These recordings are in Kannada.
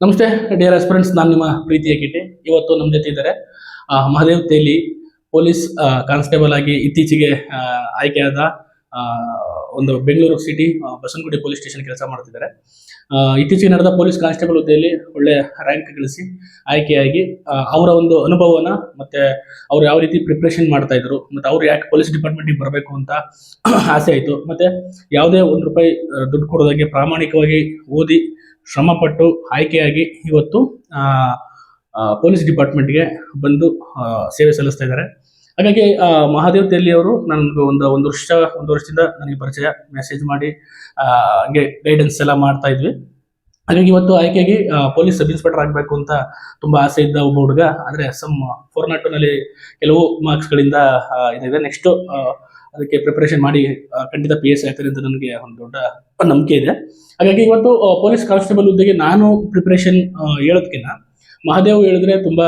ನಮಸ್ತೆ ಡಿಯರ್ ಎಸ್ಪರೆಂಟ್ಸ್ ನಾನು ನಿಮ್ಮ ಪ್ರೀತಿಯ ಕಿಟಿ. ಇವತ್ತು ನಮ್ಮ ಜೊತೆ ಇದ್ದಾರೆ ಮಹಾದೇವ್ ತೇಲಿ, ಪೊಲೀಸ್ ಕಾನ್ಸ್ಟೇಬಲ್ ಆಗಿ ಇತ್ತೀಚೆಗೆ ಆಯ್ಕೆಯಾದ ಒಂದು Bengaluru city Basavanagudi police station ಕೆಲಸ ಮಾಡ್ತಿದ್ದಾರೆ ಇತ್ತೀಚೆಗೆ ನಡೆದ ಪೊಲೀಸ್ ಕಾನ್ಸ್ಟೇಬಲ್ ಹುದ್ದೆಯಲ್ಲಿ ಒಳ್ಳೆ ರ್ಯಾಂಕ್ ಗಳಿಸಿ ಆಯ್ಕೆಯಾಗಿ ಅವರ ಒಂದು ಅನುಭವನ ಮತ್ತೆ ಅವ್ರು ಯಾವ ರೀತಿ ಪ್ರಿಪ್ರೇಷನ್ ಮಾಡ್ತಾ ಇದ್ರು, ಮತ್ತೆ ಅವ್ರು ಯಾಕೆ ಪೊಲೀಸ್ ಡಿಪಾರ್ಟ್ಮೆಂಟ್ ಬರಬೇಕು ಅಂತ ಆಸೆ ಆಯ್ತು. ಮತ್ತೆ ಯಾವುದೇ ಒಂದು ರೂಪಾಯಿ ದುಡ್ಡು ಕೊಡೋದಾಗೆ ಪ್ರಾಮಾಣಿಕವಾಗಿ ಓದಿ ಶ್ರಮಪಟ್ಟು ಆಯ್ಕೆಯಾಗಿ ಇವತ್ತು ಪೊಲೀಸ್ ಡಿಪಾರ್ಟ್ಮೆಂಟ್ಗೆ ಬಂದು ಸೇವೆ ಸಲ್ಲಿಸ್ತಾ ಇದ್ದಾರೆ. ಹಾಗಾಗಿ ಮಹಾದೇವ್ ತೆಲ್ಲಿ ಅವರು ನನಗೆ ಒಂದು ಒಂದು ವರ್ಷ ಒಂದು ವರ್ಷದಿಂದ ನನಗೆ ಪರಿಚಯ ಮೆಸೇಜ್ ಮಾಡಿ ಹಂಗೆ ಗೈಡೆನ್ಸ್ ಎಲ್ಲ ಮಾಡ್ತಾ ಇದ್ವಿ. ಹಾಗಾಗಿ ಇವತ್ತು ಆಯ್ಕೆಯಾಗಿ ಆ, ಪೊಲೀಸ್ ಸಬ್ ಇನ್ಸ್ಪೆಕ್ಟರ್ ಆಗಬೇಕು ಅಂತ ತುಂಬಾ ಆಸೆ ಇದ್ದ ಒಬ್ಬ ಹುಡುಗ. ಆದರೆ ಸಮ್ ಫೋರ್ ನಾಟ್ನಲ್ಲಿ ಕೆಲವು ಮಾರ್ಕ್ಸ್ಗಳಿಂದ ಇದಾಗಿದೆ. ನೆಕ್ಸ್ಟ್ ಅದಕ್ಕೆ ಪ್ರಿಪರೇಷನ್ ಮಾಡಿ ಖಂಡಿತ ಪಿ ಎಸ್ ಆಗ್ತಾರೆ ಅಂತ ನನಗೆ ಒಂದು ದೊಡ್ಡ ನಂಬಿಕೆ ಇದೆ. ಹಾಗಾಗಿ ಇವತ್ತು ಪೊಲೀಸ್ ಕಾನ್ಸ್ಟೇಬಲ್ ಹುದ್ದೆಗೆ ನಾನು ಪ್ರಿಪರೇಷನ್ ಹೇಳೋದಕ್ಕಿಂತ ಮಹಾದೇವ್ ಹೇಳಿದ್ರೆ ತುಂಬಾ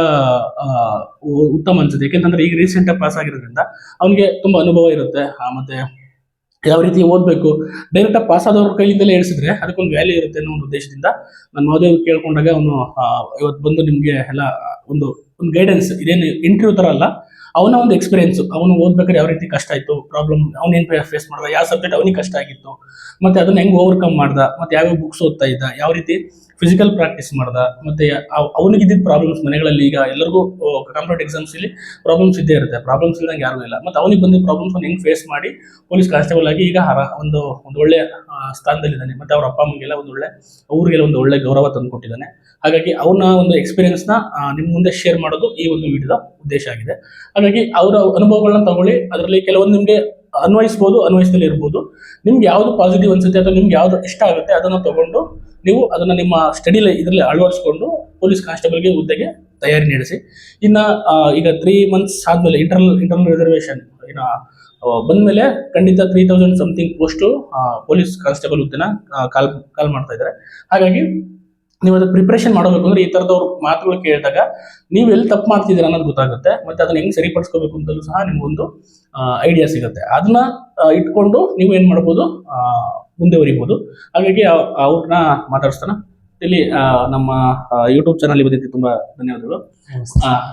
ಉತ್ತಮ ಅನ್ಸುತ್ತೆ. ಯಾಕೆಂತಂದ್ರೆ ಈಗ ರೀಸೆಂಟ್ ಆಗಿ ಪಾಸ್ ಆಗಿರೋದ್ರಿಂದ ಅವನಿಗೆ ತುಂಬಾ ಅನುಭವ ಇರುತ್ತೆ. ಮತ್ತೆ ಯಾವ ರೀತಿ ಓದ್ಬೇಕು ಡೈರೆಕ್ಟ್ ಆಗಿ ಪಾಸ್ ಆದವ್ರ ಕೈಯಿಂದಲೇ ಹೇಳಿಸಿದ್ರೆ ಅದಕ್ಕೊಂದು ವ್ಯಾಲ್ಯೂ ಇರುತ್ತೆ ಅನ್ನೋ ಒಂದು ಉದ್ದೇಶದಿಂದ ನಾನು ಮಹದೇವ್ ಕೇಳ್ಕೊಂಡಾಗ ಅವನು ಇವತ್ತು ಬಂದು ನಿಮಗೆ ಎಲ್ಲ ಒಂದು ಒಂದು ಗೈಡೆನ್ಸ್ ಇದೇನು ಇಂಟರ್ವ್ಯೂ ತರ ಅಲ್ಲ ಅವನ ಒಂದು ಎಕ್ಸ್ಪೀರಿಯನ್ಸ್ ಅವನು ಓದ್ಬೇಕಾದ್ರೆ ಯಾವ ರೀತಿ ಕಷ್ಟ ಆಯಿತು ಪ್ರಾಬ್ಲಮ್ ಅವನೇನು ಫೇಸ್ ಮಾಡ್ದ, ಯಾವ ಸಬ್ಜೆಕ್ಟ್ ಅವನಿಗೆ ಕಷ್ಟ ಆಗಿತ್ತು, ಮತ್ತು ಅದನ್ನ ಹೆಂಗೆ ಓವರ್ಕಮ್ ಮಾಡ್ದ, ಮತ್ತು ಯಾವ್ಯಾವ ಬುಕ್ಸ್ ಓದ್ತಾ ಇದ್ದ, ಯಾವ ರೀತಿ ಫಿಸಿಕಲ್ ಪ್ರಾಕ್ಟೀಸ್ ಮಾಡ್ದ, ಮತ್ತು ಅವನಿಗಿದ್ದ ಪ್ರಾಬ್ಲಮ್ಸ್ ಮನೆಗಳಲ್ಲಿ ಈಗ ಎಲ್ಲರಿಗೂ ಕಾಂಪಿಟೇಟಿವ್ ಎಕ್ಸಾಮ್ಸ್ ಇಲ್ಲಿ ಪ್ರಾಬ್ಲಮ್ಸ್ ಇದ್ದೇ ಇರುತ್ತೆ ಪ್ರಾಬ್ಲಮ್ಸ್ ಇಲ್ದಂಗೆ ಯಾರು ಇಲ್ಲ, ಮತ್ತು ಅವನಿಗೆ ಬಂದಿದ್ದ ಪ್ರಾಬ್ಲಮ್ಸ್ ಹೆಂಗೆ ಫೇಸ್ ಮಾಡಿ ಪೊಲೀಸ್ ಕಾನ್ಸ್ಟೇಬಲ್ ಆಗಿ ಈಗ ಹರ- ಒಂದು ಒಂದು ಒಳ್ಳೆಯ ಸ್ಥಾನದಲ್ಲಿದ್ದಾನೆ, ಮತ್ತು ಅವ್ರ ಅಪ್ಪ, ಅಮ್ಮಗೆಲ್ಲ ಒಂದು ಒಳ್ಳೆ ಊರಿಗೆಲ್ಲ ಒಂದು ಒಳ್ಳೆ ಗೌರವ ತಂದು ಕೊಟ್ಟಿದ್ದಾನೆ ಹಾಗಾಗಿ ಅವನ ಒಂದು ಎಕ್ಸ್ಪೀರಿಯನ್ಸ್ನ ನ ಆ, ನಿಮ್ ಮುಂದೆ ಶೇರ್ ಮಾಡೋದು ಈ ಒಂದು ವಿಡಿಯೋದ ಉದ್ದೇಶ ಆಗಿದೆ. ಹಾಗಾಗಿ ಅವರ ಅನುಭವಗಳನ್ನ ತಗೊಳ್ಳಿ. ಅದರಲ್ಲಿ ಕೆಲವೊಂದು ನಿಮಗೆ ಅನ್ವಯಿಸ್ಬೋದು ಅನ್ವಯಿಸದಲ್ಲಿ ಇರ್ಬೋದು. ನಿಮ್ಗೆ ಯಾವ್ದು ಪಾಸಿಟಿವ್ ಅನ್ಸುತ್ತೆ ಅಥವಾ ನಿಮ್ಗೆ ಯಾವ್ದು ಇಷ್ಟ ಆಗುತ್ತೆ ಅದನ್ನ ತಗೊಂಡು ನೀವು ಅದನ್ನ ನಿಮ್ಮ ಸ್ಟಡಿ ಇದರಲ್ಲಿ ಅಳವಡಿಸ್ಕೊಂಡು ಪೊಲೀಸ್ ಕಾನ್ಸ್ಟೇಬಲ್ಗೆ ಹುದ್ದೆಗೆ ತಯಾರಿ ನಡೆಸಿ. ಇನ್ನ ಈಗ ತ್ರೀ ಮಂತ್ಸ್ ಆದ್ಮೇಲೆ ಇಂಟರ್ನಲ್ ಇಂಟರ್ನಲ್ ರಿಸರ್ವೇಶನ್ ಇನ್ನು ಬಂದ್ಮೇಲೆ ಖಂಡಿತ three thousand something post police constable ಹುದ್ದೆನ call call ಮಾಡ್ತಾ ಇದ್ದಾರೆ. ಹಾಗಾಗಿ ನೀವು ಅದಕ್ಕೆ ಪ್ರಿಪ್ರೇಷನ್ ಮಾಡಬೇಕು ಅಂದ್ರೆ ಈ ಥರದವ್ರ ಮಾತುಗಳು ಕೇಳಿದಾಗ ನೀವು ಎಲ್ಲಿ ತಪ್ಪು ಮಾಡ್ತಿದ್ದೀರಾ ಅನ್ನೋದು ಗೊತ್ತಾಗುತ್ತೆ ಮತ್ತೆ ಅದನ್ನ ಹೆಂಗ್ ಸರಿಪಡಿಸ್ಕೋಬೇಕು ಅಂತಲೂ ಸಹ ನಿಮ್ಗೊಂದು ಐಡಿಯಾ ಸಿಗುತ್ತೆ. ಅದನ್ನ ಇಟ್ಕೊಂಡು ನೀವು ಏನ್ ಮಾಡ್ಬೋದು ಮುಂದೆ ಬರಿಬೋದು ಹಾಗಾಗಿ ಅವ್ರನ್ನ ಮಾತಾಡಿಸ್ತಾನ. ಇಲ್ಲಿ ನಮ್ಮ ಯೂಟ್ಯೂಬ್ ಚಾನಲ್ ಬಂದಿದ್ದು ತುಂಬಾ ಧನ್ಯವಾದಗಳು.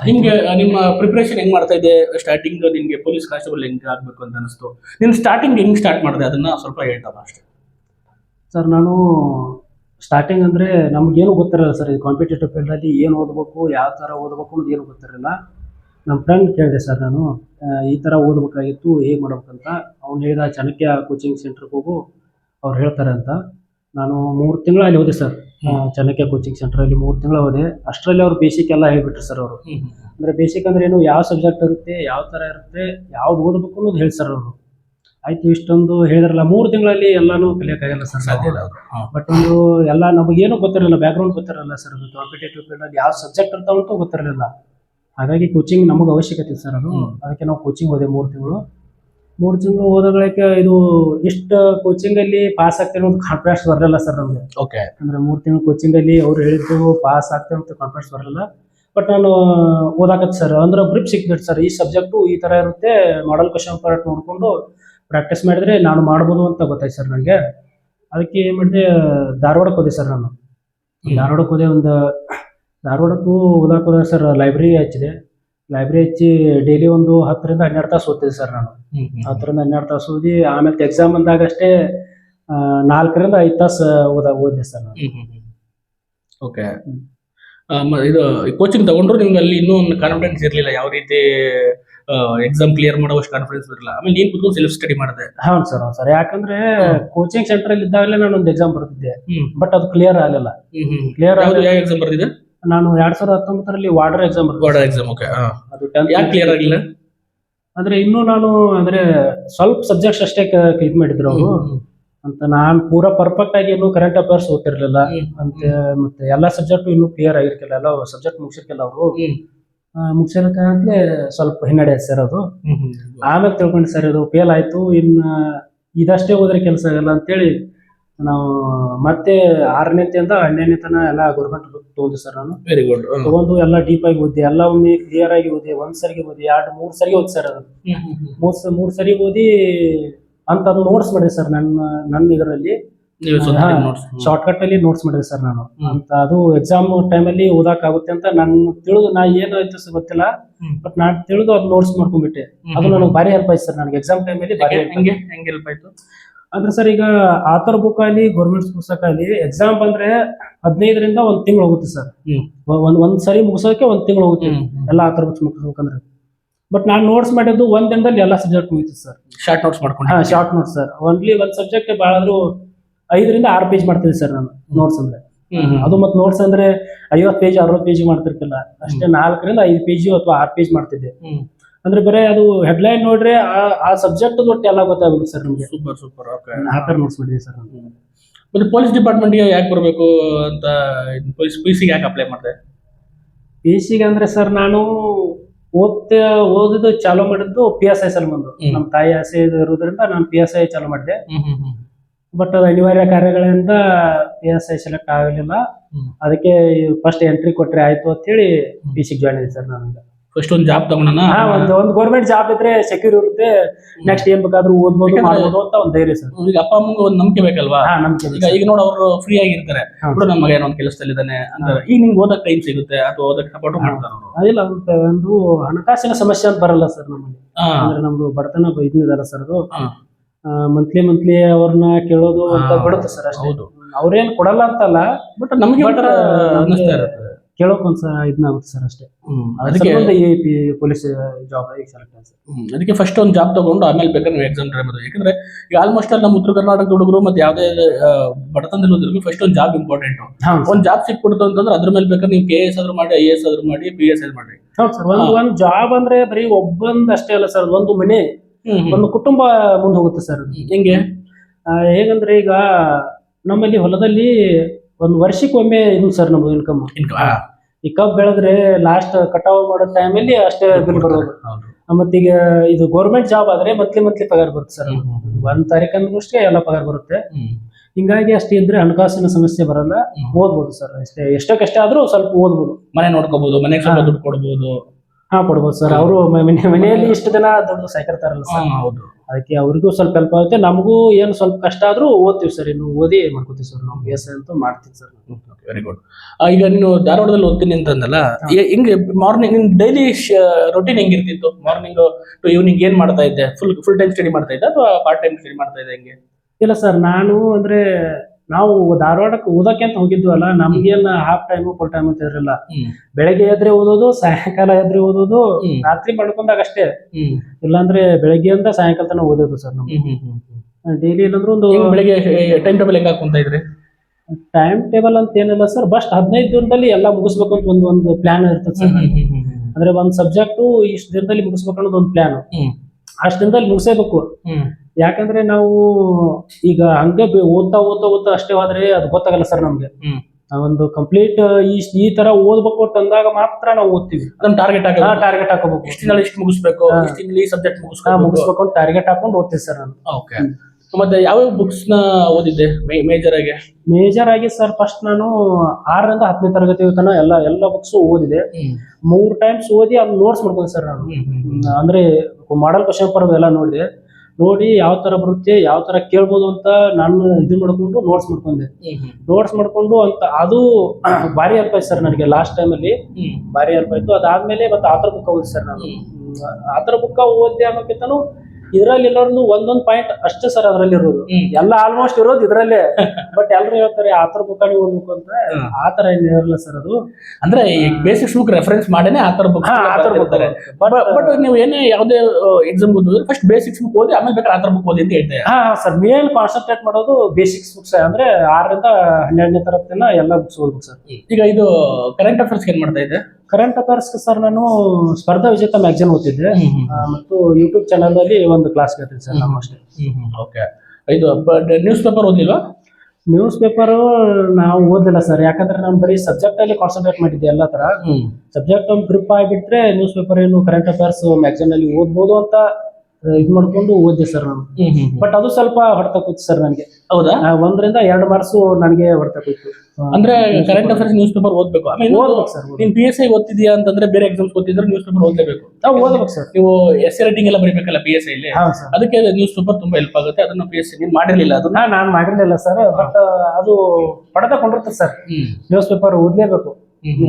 ನಿಮ್ಗೆ ನಿಮ್ಮ ಪ್ರಿಪ್ರೇಷನ್ ಹೆಂಗ್ ಮಾಡ್ತಾ ಇದೆ? ಸ್ಟಾರ್ಟಿಂಗ್ ನಿಮ್ಗೆ ಪೊಲೀಸ್ ಕಾನ್ಸ್ಟೇಬಲ್ ಹೆಂಗ್ ಆಗ್ಬೇಕು ಅಂತ ಅನಿಸ್ತು. ನಿಮ್ ಸ್ಟಾರ್ಟಿಂಗ್ ಹೆಂಗ್ ಸ್ಟಾರ್ಟ್ ಮಾಡಿದೆ? ಅದನ್ನ ಸ್ವಲ್ಪ ಹೇಳ್ತಾವ ಅಷ್ಟೇ. ಸರ್ ನಾನು ಸ್ಟಾರ್ಟಿಂಗ್ ಅಂದರೆ ನಮಗೇನು ಗೊತ್ತಿರಲ್ಲ ಸರ್ ಈ ಕಾಂಪಿಟೇಟಿವ್ ಫೀಲ್ಡಲ್ಲಿ ಏನು ಓದಬೇಕು ಯಾವ ಥರ ಓದಬೇಕು ಅನ್ನೋದು ಏನು ಗೊತ್ತಿರಲಿಲ್ಲ ನಮ್ಮ ಫ್ರೆಂಡ್ ಕೇಳಿದೆ ಸರ್ ನಾನು ಈ ಥರ ಓದಬೇಕಾಗಿತ್ತು ಹೇಗೆ ಮಾಡ್ಬೇಕಂತ. ಅವ್ನು ಹೇಳಿದ ಚಾಣಕ್ಯ ಕೋಚಿಂಗ್ ಸೆಂಟ್ರಿಗೆ ಹೋಗು ಅವ್ರು ಹೇಳ್ತಾರೆ ಅಂತ. ನಾನು ಮೂರು ತಿಂಗಳು ಅಲ್ಲಿ ಹೋದೆ ಸರ್ ಚಾಣಕ್ಯ ಕೋಚಿಂಗ್ ಸೆಂಟ್ರಲ್ಲಿ ಮೂರು ತಿಂಗಳು ಹೋದೆ. ಅಷ್ಟರಲ್ಲಿ ಅವ್ರು ಬೇಸಿಕ್ ಎಲ್ಲ ಹೇಳ್ಬಿಟ್ರು ಸರ್ ಅವರು. ಅಂದರೆ ಬೇಸಿಕ್ ಅಂದ್ರೆ ಏನು ಯಾವ ಸಬ್ಜೆಕ್ಟ್ ಇರುತ್ತೆ ಯಾವ ಥರ ಇರುತ್ತೆ ಯಾವ್ದು ಓದಬೇಕು ಅನ್ನೋದು ಹೇಳಿ ಸರ್ ಅವರು. ಆಯ್ತು ಇಷ್ಟೊಂದು ಹೇಳಿದ್ರಲ್ಲ ಮೂರು ತಿಂಗಳಲ್ಲಿ ಎಲ್ಲಾನು ಕಲಿಯೋಕ್ಕಾಗಲ್ಲ ಸರ್ ಸಾಧ್ಯ ಇಲ್ಲ ಬಟ್ ಒಂದು ಎಲ್ಲ ನಮಗೇನು ಗೊತ್ತಿರಲಿಲ್ಲ ಬ್ಯಾಕ್ಗ್ರೌಂಡ್ ಗೊತ್ತಿರಲ್ಲ ಸರ್ ಅದು. ಕಾಂಪಿಟೇಟಿವ್ ಫೀಲ್ಡಲ್ಲಿ ಯಾವ ಸಬ್ಜೆಕ್ಟ್ ಇರ್ತಾವಂತೂ ಗೊತ್ತಿರಲಿಲ್ಲ. ಹಾಗಾಗಿ ಕೋಚಿಂಗ್ ನಮಗೆ ಅವಶ್ಯಕತೆ ಸರ್ ಅದು. ಅದಕ್ಕೆ ನಾವು ಕೋಚಿಂಗ್ ಹೋದೆ ಮೂರು ತಿಂಗಳು. ಮೂರು ತಿಂಗಳು ಓದೋಗಳಕ್ಕೆ ಇದು ಇಷ್ಟು ಕೋಚಿಂಗಲ್ಲಿ ಪಾಸ್ ಆಗ್ತೇನೆ ಅಂತ ಕಾನ್ಫಿಡೆನ್ಸ್ ಬರಲಿಲ್ಲ ಸರ್ ನಮಗೆ. ಓಕೆ ಅಂದ್ರೆ ಮೂರು ತಿಂಗಳು ಕೋಚಿಂಗಲ್ಲಿ ಅವ್ರು ಹೇಳಿದ್ದು ಪಾಸ್ ಆಗ್ತೇನೆ ಅಂತ ಕಾನ್ಫಿಡೆನ್ಸ್ ಬರಲಿಲ್ಲ. ಬಟ್ ನಾನು ಓದಾಕತ್ತೆ ಸರ್ ಅಂದ್ರೆ ಗ್ರಿಪ್ ಸಿಕ್ಬಿಟ್ಟು ಸರ್. ಈ ಸಬ್ಜೆಕ್ಟು ಈ ಥರ ಇರುತ್ತೆ ಮಾಡಲ್ ಕ್ವಶನ್ ಪಾರ್ಟ್ ನೋಡಿಕೊಂಡು ಪ್ರಾಕ್ಟೀಸ್ ಮಾಡಿದ್ರೆ ನಾನು ಮಾಡ್ಬೋದು ಅಂತ ಗೊತ್ತಾಯ್ತು ಸರ್ ನನಗೆ ಅದಕ್ಕೆ ಏನು ಮಾಡಿದೆ ಧಾರವಾಡಕ್ಕೆ ಹೋದೆ ಸರ್ ನಾನು. ಧಾರವಾಡಕ್ಕೆ ಹೋದೆ ಒಂದು ಧಾರವಾಡಕ್ಕೂ ಓದಕ್ಕೆ ಹೋದಾಗ ಸರ್ ಲೈಬ್ರರಿ ಹಚ್ಚಿದೆ. ಲೈಬ್ರರಿ ಹಚ್ಚಿ ಡೈಲಿ ಒಂದು ಹತ್ತರಿಂದ ಹನ್ನೆರಡು ತಾಸು ಓದ್ತಿದ್ದೆ ಸರ್ ನಾನು. ಹತ್ತರಿಂದ ಹನ್ನೆರಡು ತಾಸು ಓದಿ ಆಮೇಲೆ ಎಕ್ಸಾಮ್ ಬಂದಾಗ ಅಷ್ಟೇ ನಾಲ್ಕರಿಂದ ಐದು ತಾಸು ಓದ ಓದಿದೆ ಸರ್ ನಾನು. ಓಕೆ ಇದು ಕೋಚಿಂಗ್ ತಗೊಂಡ್ರು ನಿಮ್ಗೆ ಅಲ್ಲಿ ಇನ್ನೂ ಒಂದು ಕಾನ್ಫಿಡೆನ್ಸ್ ಇರಲಿಲ್ಲ? ಯಾವ ರೀತಿ ಎಕ್ಸಾಮ್ ಕ್ಲಿಯರ್ ಮಾಡುವಷ್ಟು ಕಾನ್ಫಿಡೆನ್ಸ್ ಬರಲಿಲ್ಲ ಆಮೇಲೆ ನೀನ್ ಕುತ್ಕೊಂಡು ಸೆಲ್ಫ್ ಸ್ಟಡಿ ಮಾಡಿದೆ. ಹೌದು ಸರ್ ಹೌದು ಸರ್. ಯಾಕಂದ್ರೆ ಕೋಚಿಂಗ್ ಸೆಂಟರ್ ಅಲ್ಲಿ ಇದ್ದಾಗಲೇ ನಾನು ಒಂದು ಎಕ್ಸಾಮ್ ಬರ್ತಿದ್ದೆ ಬಟ್ ಅದು ಕ್ಲಿಯರ್ ಆಗಲಿಲ್ಲ. ಕ್ಲಿಯರ್ ಯಾವ ಎಕ್ಸಾಮ್ ಬರ್ತಿದ್ದೆ ನಾನು ಎರಡ್ ಸಾವಿರದ ಹತ್ತೊಂಬತ್ತರಲ್ಲಿ warder exam board exam okay ಅದು ಯಾಕೆ ಕ್ಲಿಯರ್ ಆಗಿಲ್ಲ ಅಂದ್ರೆ ಇನ್ನು ನಾನು ಅಂದ್ರೆ ಸ್ವಲ್ಪ ಸಬ್ಜೆಕ್ಟ್ಸ್ ಅಷ್ಟೇ ಇದು ಮಾಡಿದ್ರು ಅವರು. ಅಂತ ನಾನು ಪೂರಾ ಪರ್ಫೆಕ್ಟ್ ಆಗಿ ಇನ್ನೂ ಕರೆಂಟ್ ಅಫೇರ್ಸ್ ಓದ್ತಿರ್ಲಿಲ್ಲ. ಅಂತ ಮತ್ತೆ ಎಲ್ಲಾ ಸಬ್ಜೆಕ್ಟ್ ಇನ್ನು ಕ್ಲಿಯರ್ ಆಗಿರ್ಕಿಲ್ಲ. ಎಲ್ಲ ಸಬ್ಜೆಕ್ಟ್ ಮುಗಿಸಿರ್ಕಿಲ್ಲ ಅವರು. ಮುಗಿಸಿರ್ಕಂತಲೇ ಸ್ವಲ್ಪ ಹಿನ್ನಡೆ ಆಯ್ತು ಸರ್ ಅದು ಆಮೇಲೆ ತಿಳ್ಕೊಂಡು ಸರ್ ಅದು ಫೇಲ್ ಆಯ್ತು ಇನ್ನ ಇದಷ್ಟೇ ಹೋದ್ರೆ ಕೆಲಸ ಆಗಲ್ಲ ಅಂತೇಳಿ ನಾವು ಮತ್ತೆ ಆರನೇತಿಯಿಂದ ಹನ್ನೆರಡನೇ ತನ ಎಲ್ಲ ಗೌರ್ಮೆಂಟ್ ತಗೊಂಡು ಸರ್ ನಾನು. ವೆರಿ ಗುಡ್ ತಗೊಂಡು ಎಲ್ಲ ಡೀಪ್ ಆಗಿ ಓದಿ ಎಲ್ಲ ಒಮ್ಮೆ ಕ್ಲಿಯರ್ ಆಗಿ ಓದಿ ಒಂದ್ ಸರಿಗೆ ಓದಿ ಎರಡು ಮೂರ್ ಸರಿ ಓದಿ ಸರ್ ಅದು. ಮೂರ್ ಮೂರ್ ಸರಿ ಓದಿ ಅಂತ ಅದು ನೋಟ್ಸ್ ಮಾಡಿದೆ ಸರ್ ನನ್ನ ನನ್ನ ಇದರಲ್ಲಿ. ಶಾರ್ಟ್ ಕಟ್ ಅಲ್ಲಿ ನೋಟ್ಸ್ ಮಾಡಿದೆ ಸರ್ ನಾನು. ಅಂತ ಅದು ಎಕ್ಸಾಮ್ ಟೈಮಲ್ಲಿ ಓದಕ್ ಆಗುತ್ತೆ ಅಂತ ನನ್ ತಿಳಿದು ನಾ ಏನು ಆಯ್ತು ಸರ್ ಗೊತ್ತಿಲ್ಲ. ಬಟ್ ನಾನ್ ತಿಳಿದು ಅದ್ ನೋಟ್ಸ್ ಮಾಡ್ಕೊಂಡ್ಬಿಟ್ಟೆ. ಅದು ನನಗೆ ಭಾರಿ ಹೆಲ್ಪ್ ಆಯ್ತು ಸರ್ ನನಗೆ ಎಕ್ಸಾಮ್ ಟೈಮ್ ಅಲ್ಲಿ. ಹೆಂಗೆ ಹೆಲ್ಪ್ ಆಯ್ತು. ಅಂದ್ರೆ ಸರ್ ಈಗ ಆಥರ್ ಬುಕ್ ಆಗಲಿ ಗೌರ್ಮೆಂಟ್ ಪುಸ್ತಕ ಅಲ್ಲಿ ಎಕ್ಸಾಮ್ ಬಂದ್ರೆ ಹದಿನೈದರಿಂದ ಒಂದ್ ತಿಂಗಳು ಹೋಗುತ್ತೆ ಸರ್. ಒಂದ್ ಒಂದ್ ಸರಿ ಮುಗಿಸೋಕೆ ಒಂದ್ ತಿಂಗಳು ಹೋಗುತ್ತೆ. ಎಲ್ಲ ಆತರ್ ಬುಕ್ಸ್ ಮುಗಿಸ್ಬೇಕಂದ್ರೆ ಬಟ್ ನಾನು ನೋಟ್ಸ್ ಮಾಡಿದ್ದು ಒಂದ್ ದಿನದಲ್ಲಿ ಎಲ್ಲ ಸಬ್ಜೆಕ್ಟ್ ಮುಗಿತು ಸರ್. ಶಾರ್ಟ್ ನೋಟ್ಸ್ ಮಾಡ್ಕೊಂಡು ಶಾರ್ಟ್ ನೋಟ್ಸ್ ಸರ್. ಒನ್ಲಿ ಒಂದ್ ಸಬ್ಜೆಕ್ಟ್ ಬಹಳ ಆದ್ರೂ ಐದರಿಂದ ಆರು ಪೇಜ್ ಮಾಡ್ತಿದ್ದೆ ಸರ್ ನಾನು ನೋಟ್ಸ್ ಅಂದ್ರೆ. ಅದು ಮತ್ತೆ ನೋಟ್ಸ್ ಅಂದ್ರೆ ಐವತ್ತು ಪೇಜ್ ಅರವತ್ತು ಪೇಜ್ ಮಾಡ್ತಿರ್ತಿಲ್ಲ. ಅಷ್ಟೇ ನಾಲ್ಕರಿಂದ ಐದು ಪೇಜ್ ಅಥವಾ ಆರು ಪೇಜ್ ಮಾಡ್ತಿದ್ದೆ. ಅಂದ್ರೆ ಬರೇ ಅದು ಹೆಡ್ಲೈನ್ ನೋಡ್ರೆ ಆ- ಸಬ್ಜೆಕ್ಟ್ ಒಟ್ಟು ಎಲ್ಲ ಗೊತ್ತಾಗುತ್ತೆ ಸರ್ ನಮಗೆ. ಸೂಪರ್ ಸೂಪರ್ ಓಕೆ ಆ ಥರ ನೋಟ್ಸ್ ಮಾಡಿದೆ ಸರ್ ನಾನು. ಮತ್ತೆ ಪೊಲೀಸ್ ಡಿಪಾರ್ಟ್ಮೆಂಟ್ಗೆ ಯಾಕೆ ಬರಬೇಕು ಅಂತ ಪೊಲೀಸ್ ಪಿ ಸಿಗೆ ಯಾಕೆ ಅಪ್ಲೈ ಮಾಡಿದೆ? ಪಿ ಸಿಗೆ ಅಂದ್ರೆ ಸರ್ ನಾನು ಓದ್ತ ಓದಿದ್ದು ಚಾಲೂ ಮಾಡಿದ್ದು ಪಿ ಎಸ್ ಐ ಬಂದು. ಹ್ಮ್. ನಮ್ಮ ತಾಯಿ ಆಸೆ ಇರೋದ್ರಿಂದ ನಾನು ಪಿ ಎಸ್ ಐ ಚಾಲೂ ಮಾಡಿದೆ. ಬಟ್ ಅದು ಅನಿವಾರ್ಯ ಕಾರ್ಯಗಳಿಂದ ಪಿ ಎಸ್ ಐ ಸೆಲೆಕ್ಟ್ ಆಗಲಿಲ್ಲ. ಅದಕ್ಕೆ ಫಸ್ಟ್ ಎಂಟ್ರಿ ಕೊಟ್ರೆ ಆಯ್ತು ಅಂತ ಹೇಳಿ ಪಿ ಸಿ ಜಾಯ್ನ್ ಇದೆ ಸರ್ ನನಗೆ ಫಸ್ಟ್ ಒಂದು ಜಾಬ್ ತಗೊಂಡ ಹಾ ಒಂದು ಒಂದು ಗೌರ್ಮೆಂಟ್ ಜಾಬ್ ಇದ್ರೆ ಸೆಕ್ಯೂರ್ ಇರುತ್ತೆ. ನೆಕ್ಸ್ಟ್ ಏನ್ ಬೇಕಾದ್ರೂ ಓದ್ಬೋದು ಮಾಡ್ಬೋದು ಅಂತ ಒಂದು ಧೈರ್ಯ ಸರ್. ಈಗ ಅಪ್ಪ ಅಮ್ಮಂಗೆ ಒಂದು ನಂಬಿಕೆ ಬೇಕಲ್ವಾ? ಹಾ ನಮ್ಗೆ ಈಗ ಈಗ ನೋಡು ಅವರು ಫ್ರೀ ಆಗಿರ್ತಾರೆ. ಬಿಡು ನಮ್ಮ ಮಗ ಏನೋ ಒಂದು ಕೆಲಸದಲ್ಲಿದ್ದಾನೆ ಅಂತಾರೆ. ಈಗ ನಿಂಗೆ ಓದಕ್ಕೆ ಟೈಮ್ ಸಿಗುತ್ತೆ ಅಥವಾ ಓದಕ್ಕೆ ಸಪೋರ್ಟ್ ಮಾಡ್ತಾರೆ ಅವರು. ಇಲ್ಲ ಒಂದು ಒಂದು ಹಣಕಾಸಿನ ಸಮಸ್ಯೆ ಅಂತ ಬರಲ್ಲ ಸರ್ ನಮ್ಮಲ್ಲಿ. ಅಂದ್ರೆ ನಮ್ದು ಬಡತನ ಇದ್ದಾರೆ ಸರ್ ಅದು. ಮಂತ್ಲಿ ಮಂತ್ಲಿ ಅವ್ರನ್ನ ಕೇಳೋದು ಅಂತ. ಬಿಡುತ್ತೆ ಸರ್ ಅಷ್ಟೇ ಹೌದು ಅವ್ರೇನ್ ಕೊಡಲ್ಲ ಅಂತಲ್ಲ ಬಟ್ ನಮಗೆ ಅನ್ನಿಸ್ತಾ ನಮ್ಗೆ- ಇರುತ್ತೆ ಕೇಳೋಕ್ ಒಂದ್ ಇದನ್ನಾಗುತ್ತೆ ಸರ್ ಅಷ್ಟೇ. ಅದಕ್ಕೆ ಪಿ ಪೊಲೀಸ್ ಜಾಬ್ ಸೆಲೆಕ್ಟ್. ಅದಕ್ಕೆ ಫಸ್ಟ್ ಒಂದು ಜಾಬ್ ತಗೊಂಡು ಆಮೇಲೆ ಬೇಕಾದ್ರೆ ನೀವು ಎಕ್ಸಾಮ್ ಟ್ರೈ ಮಾಡೋದು ಯಾಕಂದ್ರೆ ಈಗ ಆಲ್ಮೋಸ್ಟ್ ಅಲ್ಲಿ ನಮ್ಮ ಉತ್ತರ ಕರ್ನಾಟಕದ ಹುಡುಗರು ಮತ್ತೆ ಯಾವುದೇ ಬಡತನದಲ್ಲಿ ಹೋದ್ರಿಗೆ ಫಸ್ಟ್ ಒಂದು ಜಾಬ್ ಇಂಪಾರ್ಟೆಂಟ್ ಒಂದು ಜಾಬ್ ಸಿಕ್ಬಿಡ್ತು ಅಂತಂದ್ರೆ ಅದ್ರ ಮೇಲೆ ಬೇಕಾದ್ರೆ ನೀವು ಕೆ ಎಸ್ ಆದ್ರೂ ಮಾಡಿ ಐ ಎಸ್ ಆದ್ರೂ ಮಾಡಿ ಪಿ ಎಸ್ ಆದ್ರೂ ಮಾಡಿ ಹೌದು ಸರ್ ಒಂದು ಒಂದ್ ಜಾಬ್ ಅಂದ್ರೆ ಬರೀ ಒಬ್ಬಂದ್ ಅಷ್ಟೇ ಅಲ್ಲ ಸರ್ ಒಂದು ಮನೆ. ಒಂದು ಕುಟುಂಬ ಮುಂದೆ ಹೋಗುತ್ತೆ ಸರ್. ಹೆಂಗೆ? ಹೇಗಂದ್ರೆ ಈಗ ನಮ್ಮಲ್ಲಿ ಹೊಲದಲ್ಲಿ ಒಂದು ವರ್ಷಕ್ಕೊಮ್ಮೆ ಇದು ಸರ್ ನಮ್ದು ಇನ್ಕಮ್ ಇನ್ಕ- ಈ ಕಬ್ಬು ಬೆಳೆದ್ರೆ ಲಾಸ್ಟ್ ಕಟಾವು ಮಾಡೋ ಟೈಮಲ್ಲಿ ಅಷ್ಟೇ ಬಿಲ್ ಬರೋದು. ಮತ್ತೆ ಮತ್ತೀಗ ಇದು ಗೌರ್ಮೆಂಟ್ ಜಾಬ್ ಆದ್ರೆ ಮಂತ್ಲಿ ಮಂತ್ಲಿ ಪಗಾರ ಬರುತ್ತೆ ಸರ್ ಒಂದ್ ತಾರೀಕು ತಾರೀಕಂದಷ್ಟೇ ಎಲ್ಲ ಪಗಾರ ಬರುತ್ತೆ. ಹಿಂಗಾಗಿ ಅಷ್ಟೇ ಇದ್ರೆ ಹಣಕಾಸಿನ ಸಮಸ್ಯೆ ಬರಲ್ಲ. ಓದ್ಬೋದು ಸರ್ ಅಷ್ಟೇ. ಕಷ್ಟ ಆದ್ರೂ ಸ್ವಲ್ಪ ಓದ್ಬೋದು. ಮನೆ ನೋಡ್ಕೋಬಹುದು ಮನೆಗೆ ಸ್ವಲ್ಪ ದುಡ್ಡು ಕೊಡ್ಬೋದು. ಹಾ ಕೊಡ್ಬೋದು ಸರ್. ಅವರು ಮನೆಯಲ್ಲಿ ಇಷ್ಟು ದಿನ ದುಡ್ಡು ಸಾಕಿರ್ತಾರಲ್ಲ ಹಾ, ಸರ್ ಹೌದು. ಅದಕ್ಕೆ ಅವ್ರಿಗೂ ಸ್ವಲ್ಪ ಹೆಲ್ಪ್ ಆಗುತ್ತೆ. ನಮಗೂ ಏನು ಸ್ವಲ್ಪ ಕಷ್ಟ ಆದ್ರೂ ಓದ್ತೀವಿ ಸರ್. ಇನ್ನು ಓದಿ ಮಾಡ್ಕೋತೀವಿ ಸರ್ ನಾವು? ಬಿ ಎಸ್ ಅಂತೂ ಮಾಡ್ತೀವಿ ಸರ್. ವೆರಿ ಗುಡ್ ಈಗ ನೀನು ಧಾರವಾಡದಲ್ಲಿ ಓದ್ತೀನಿ ಅಂತಂದಲ್ಲ ಈಗ ಹಿಂಗೆ ಮಾರ್ನಿಂಗ್ ನಿನ್ ಡೈಲಿ ರೊಟೀನ್ ಹೆಂಗಿರ್ತಿತ್ತು ಮಾರ್ನಿಂಗ್ ಟು ಈವ್ನಿಂಗ್ ಏನ್ ಮಾಡ್ತಾ ಇದ್ದೆ? ಫುಲ್ ಫುಲ್ ಟೈಮ್ ಸ್ಟಡಿ ಮಾಡ್ತಾ ಇದ್ದೆ ಅಥವಾ ಪಾರ್ಟ್ ಟೈಮ್ ಸ್ಟಡಿ ಮಾಡ್ತಾ ಇದ್ದೆ ಹೆಂಗೆ? ಇಲ್ಲ ಸರ್ ನಾನು ಅಂದ್ರೆ ನಾವು ಧಾರವಾಡಕ್ಕೆ ಓದಕ್ಕೆ ಅಂತ ಹೋಗಿದ್ವಿ ಅಲ್ಲ ನಮ್ಗೇನ್ ಹಾಫ್ ಟೈಮ್ ಫುಲ್ ಟೈಮ್ ಅಂತ ಇರಲಿಲ್ಲ. ಬೆಳಗ್ಗೆ ಎದ್ರೆ ಓದೋದು ಸಾಯಂಕಾಲ ಎದ್ರೆ ಓದೋದು ರಾತ್ರಿ ಮಾಡ್ಕೊಂಡಾಗ ಅಷ್ಟೇ. ಇಲ್ಲಾಂದ್ರೆ ಬೆಳಗ್ಗೆಯಿಂದ ಸಾಯಂಕಾಲ ತನಕ ಓದೋದು ಸರ್ ನಾವು. ಡೈಲಿ ಇಲ್ಲಂದ್ರೆ ಒಂದು ಬೆಳಗ್ಗೆ ಟೈಮ್ ಟೇಬಲ್ ಹೆಂಗ್ ಹಾಕೊಂತ ಇದ್ರಿ? ಟೈಮ್ ಟೇಬಲ್ ಅಂತ ಏನಿಲ್ಲ ಸರ್ ಬಸ್ಟ್ ಹದಿನೈದು ದಿನದಲ್ಲಿ ಎಲ್ಲ ಮುಗಿಸ್ಬೇಕು ಅಂತ ಒಂದು ಒಂದು ಪ್ಲಾನ್ ಇರ್ತದೆ ಸರ್ ಅಂದ್ರೆ ಒಂದ್ ಸಬ್ಜೆಕ್ಟ್ ಇಷ್ಟು ದಿನದಲ್ಲಿ ಮುಗಿಸ್ಬೇಕು ಅನ್ನೋದು ಒಂದು ಪ್ಲಾನ್. ಅಷ್ಟು ದಿನದಲ್ಲಿ ಮುಗಿಸೇಬೇಕು. ಯಾಕಂದ್ರೆ ನಾವು ಈಗ ಹಂಗೆ ಬೆ- ಓದ್ತಾ ಓದ್ತಾ ಓದ್ತಾ ಅಷ್ಟೇ ಹೋದ್ರೆ ಅದು ಗೊತ್ತಾಗಲ್ಲ ಸರ್ ನಮ್ಗೆ. ಹ್ಮ್. ನಾವೊಂದು ಕಂಪ್ಲೀಟ್ ಈ ಈ ತರ ಓದ್ಬೇಕು ಅಂತಂದಾಗ ಮಾತ್ರ ನಾವು ಓದ್ತೀವಿ. ಅದನ್ನ ಟಾರ್ಗೆಟ್ ಹಾಕಲ್ಲ ಟಾರ್ಗೆಟ್ ಹಾಕೋಬೇಕು. ಇಷ್ಟು ದಿನ ಇಷ್ಟು ಮುಗಿಸ್ಬೇಕು ಹಾ. ಇಷ್ಟು ಈ ಸಬ್ಜೆಕ್ಟ್ ಹಾ, ಮುಗಿಸ್ಬೇಕು ಮುಗಿಸ್ಬೇಕು ಅಂತ ಟಾರ್ಗೆಟ್ ಹಾಕೊಂಡು ಓದ್ತೀವಿ ಸರ್ ನಾನು. ಓಕೆ ಮತ್ತೆ ಯಾವ ಬುಕ್ಸ್ನ ಓದಿದ್ದೆ ಮೇಜರ್ ಆಗಿ? ಮೇಜರ್ ಆಗಿ ಸರ್ ಫಸ್ಟ್ ನಾನು ಆರರಿಂದ ಹತ್ತನೇ ತರಗತಿ ತನಕ ಎಲ್ಲ ಎಲ್ಲ ಬುಕ್ಸ್ ಓದಿದೆ. ಮೂರ್ ಟೈಮ್ಸ್ ಓದಿ ಅದ್ ನೋಟ್ಸ್ ಮಾಡ್ಕೊಂಡೆ ಸರ್ ನಾನು. ಹ್ಮ್, ಅಂದ್ರೆ ಮಾಡಲ್ ಕ್ವಶನ್ ಪೇಪರ್ ಎಲ್ಲ ನೋಡಿದೆ. ನೋಡಿ ಯಾವ ತರ ಬರುತ್ತೆ ಯಾವ ತರ ಕೇಳ್ಬೋದು ಅಂತ ನಾನು ಇದು ಮಾಡ್ಕೊಂಡು ನೋಟ್ಸ್ ಮಾಡ್ಕೊಂಡೆ. ನೋಟ್ಸ್ ಮಾಡ್ಕೊಂಡು ಅಂತ ಅದು ಭಾರಿ ಹೆಲ್ಪ್ ಆಯ್ತು ಸರ್ ನನಗೆ ಲಾಸ್ಟ್ ಟೈಮಲ್ಲಿ ಭಾರಿ ಹೆಲ್ಪ್ ಆಯ್ತು. ಅದಾದ್ಮೇಲೆ ಮತ್ತೆ ಆತರ ಬುಕ್ ಓದಿ ಸರ್ ನಾನು ಆತರ ಬುಕ್ ಓದಿ ಅನ್ನೋಕ್ಕಿಂತನೂ ಇದ್ರಲ್ಲಿ ಎಲ್ಲರೂ ಒಂದೊಂದ್ ಪಾಯಿಂಟ್ ಅಷ್ಟೇ ಸರ್ ಅದ್ರಲ್ಲಿ ಇರೋದು. ಎಲ್ಲ ಆಲ್ಮೋಸ್ಟ್ ಇರೋದು ಇದ್ರಲ್ಲೇ. ಬಟ್ ಎಲ್ಲರೂ ಹೇಳ್ತಾರೆ ಆತರ ಬುಕ್ ಓದ್ಬೇಕು ಅಂತ. ಆತರ ಏನ್ ಇರಲ್ಲ ಸರ್ ಅದು. ಅಂದ್ರೆ ಈಗ ಬೇಸಿಕ್ಸ್ ಬುಕ್ ರೆಫರೆನ್ಸ್ ಮಾಡೇನೆ ಆ ತರ ಬುಕ್ ಆತರ ಬರ್ತಾರೆ ಬಟ್ ನೀವು ಏನೇ ಯಾವುದೇ ಎಕ್ಸಾಮ್ ಓದಿದ್ರೆ ಫಸ್ಟ್ ಬೇಸಿಕ್ಸ್ ಬುಕ್ ಓದಿ ಆಮೇಲೆ ಬೇಕಾದ್ರೆ ಆ ತರ ಬುಕ್ ಓದಿ ಅಂತ ಹೇಳ್ತಾರೆ ಹಾ ಸರ್ ಮೇನ್ ಕಾನ್ಸಂಟ್ರೇಟ್ ಮಾಡೋದು ಬೇಸಿಕ್ಸ್ ಬುಕ್ಸ್ ಅಂದ್ರೆ ಆರರಿಂದ ಹನ್ನೆರಡನೇ ತರಗತಿನ ಎಲ್ಲ ಬುಕ್ಸ್ ಓದ್ಬೇಕು ಸರ್ ಈಗ ಇದು ಕರೆಂಟ್ ಅಫೇರ್ಸ್ ಏನ್ ಮಾಡ್ತಾ ಇದೆ? ಕರೆಂಟ್ ಅಫೇರ್ಸ್ ಸರ್ ನಾನು ಸ್ಪರ್ಧಾ ವಿಜೇತ ಮ್ಯಾಗ್ಝಿನ್ ಓದ್ತಿದ್ದೆ. ಆ, ಮತ್ತು ಯೂಟ್ಯೂಬ್ ಚಾನಲ್ ಅಲ್ಲಿ ಒಂದು ಕ್ಲಾಸ್ ಕೇಳ್ತೀನಿ ಸರ್ ನಮ್ಮ ಅಷ್ಟೇ. ಓಕೆ ಇದು ನ್ಯೂಸ್ ಪೇಪರ್ ಓದಿಲ್ವಾ? ನ್ಯೂಸ್ ಪೇಪರ್ ನಾವು ಓದಿಲ್ಲ ಸರ್ ಯಾಕಂದ್ರೆ ನಾನು ಬರೀ ಸಬ್ಜೆಕ್ಟ್ ಅಲ್ಲಿ ಕಾನ್ಸಂಟ್ರೇಟ್ ಮಾಡಿದ್ದೆ ಎಲ್ಲ ತರ. ಸಬ್ಜೆಕ್ಟ್ ಒಂದು ಗ್ರಿಪ್ ಆಗಿಬಿಟ್ರೆ ನ್ಯೂಸ್ ಪೇಪರ್ ಏನು ಕರೆಂಟ್ ಅಫೇರ್ಸ್ ಮ್ಯಾಗ್ಝಿನ್ ಅಲ್ಲಿ ಓದ್ಬೋದು ಅಂತ ಇದು ಮಾಡ್ಕೊಂಡು ಓದಿದೆ ಸರ್ ನಾನು. ಬಟ್ ಅದು ಸ್ವಲ್ಪ ಹೊಡೆತ ಕೂತು ಸರ್ ನನಗೆ. ಹೌದಾ? ಒಂದ್ರಿಂದ ಎರಡು ಮಾರ್ಕ್ಸು ನನಗೆ ಹೊಡೆತ ಕೂತು ಅಂದ್ರೆ ಕರೆಂಟ್ ಅಫೇರ್ಸ್ ನ್ಯೂಸ್ ಪೇಪರ್ ಓದ್ಬೇಕು. ಆಮೇಲೆ ಓದ್ಬೇಕು ಸರ್ ನೀನ್ ಪಿ ಎಸ್ ಐ ಓದ್ತಿದ್ಯಾ ಅಂತಂದ್ರೆ ಬೇರೆ ಎಕ್ಸಾಮ್ಸ್ ಓದ್ತಿದ್ರೆ ನ್ಯೂಸ್ ಪೇಪರ್ ಓದ್ಲೇಬೇಕು. ನಾವು ಓದ್ಬೇಕು ಸರ್ ನೀವು ಎಸ್ ರೈಟಿಂಗ್ ಎಲ್ಲ ಬರೀಬೇಕಲ್ಲ ಪಿ ಎಸ್ ಐ ಇಲ್ಲಿ ಅದಕ್ಕೆ ನ್ಯೂಸ್ ಪೇಪರ್ ತುಂಬಾ ಹೆಲ್ಪ್ ಆಗುತ್ತೆ. ಅದನ್ನ ಪಿ ಎಸ್ ಐ ನೀನ್ ಮಾಡಿರಲಿಲ್ಲ ಅದನ್ನ ನಾನು ಮಾಡಿರ್ಲಿಲ್ಲ ಸರ್ ಬಟ್ ಅದು ಪಡೆದಕೊಂಡಿರ್ತದೆ ಸರ್ ನ್ಯೂಸ್ ಪೇಪರ್ ಓದ್ಲೇಬೇಕು.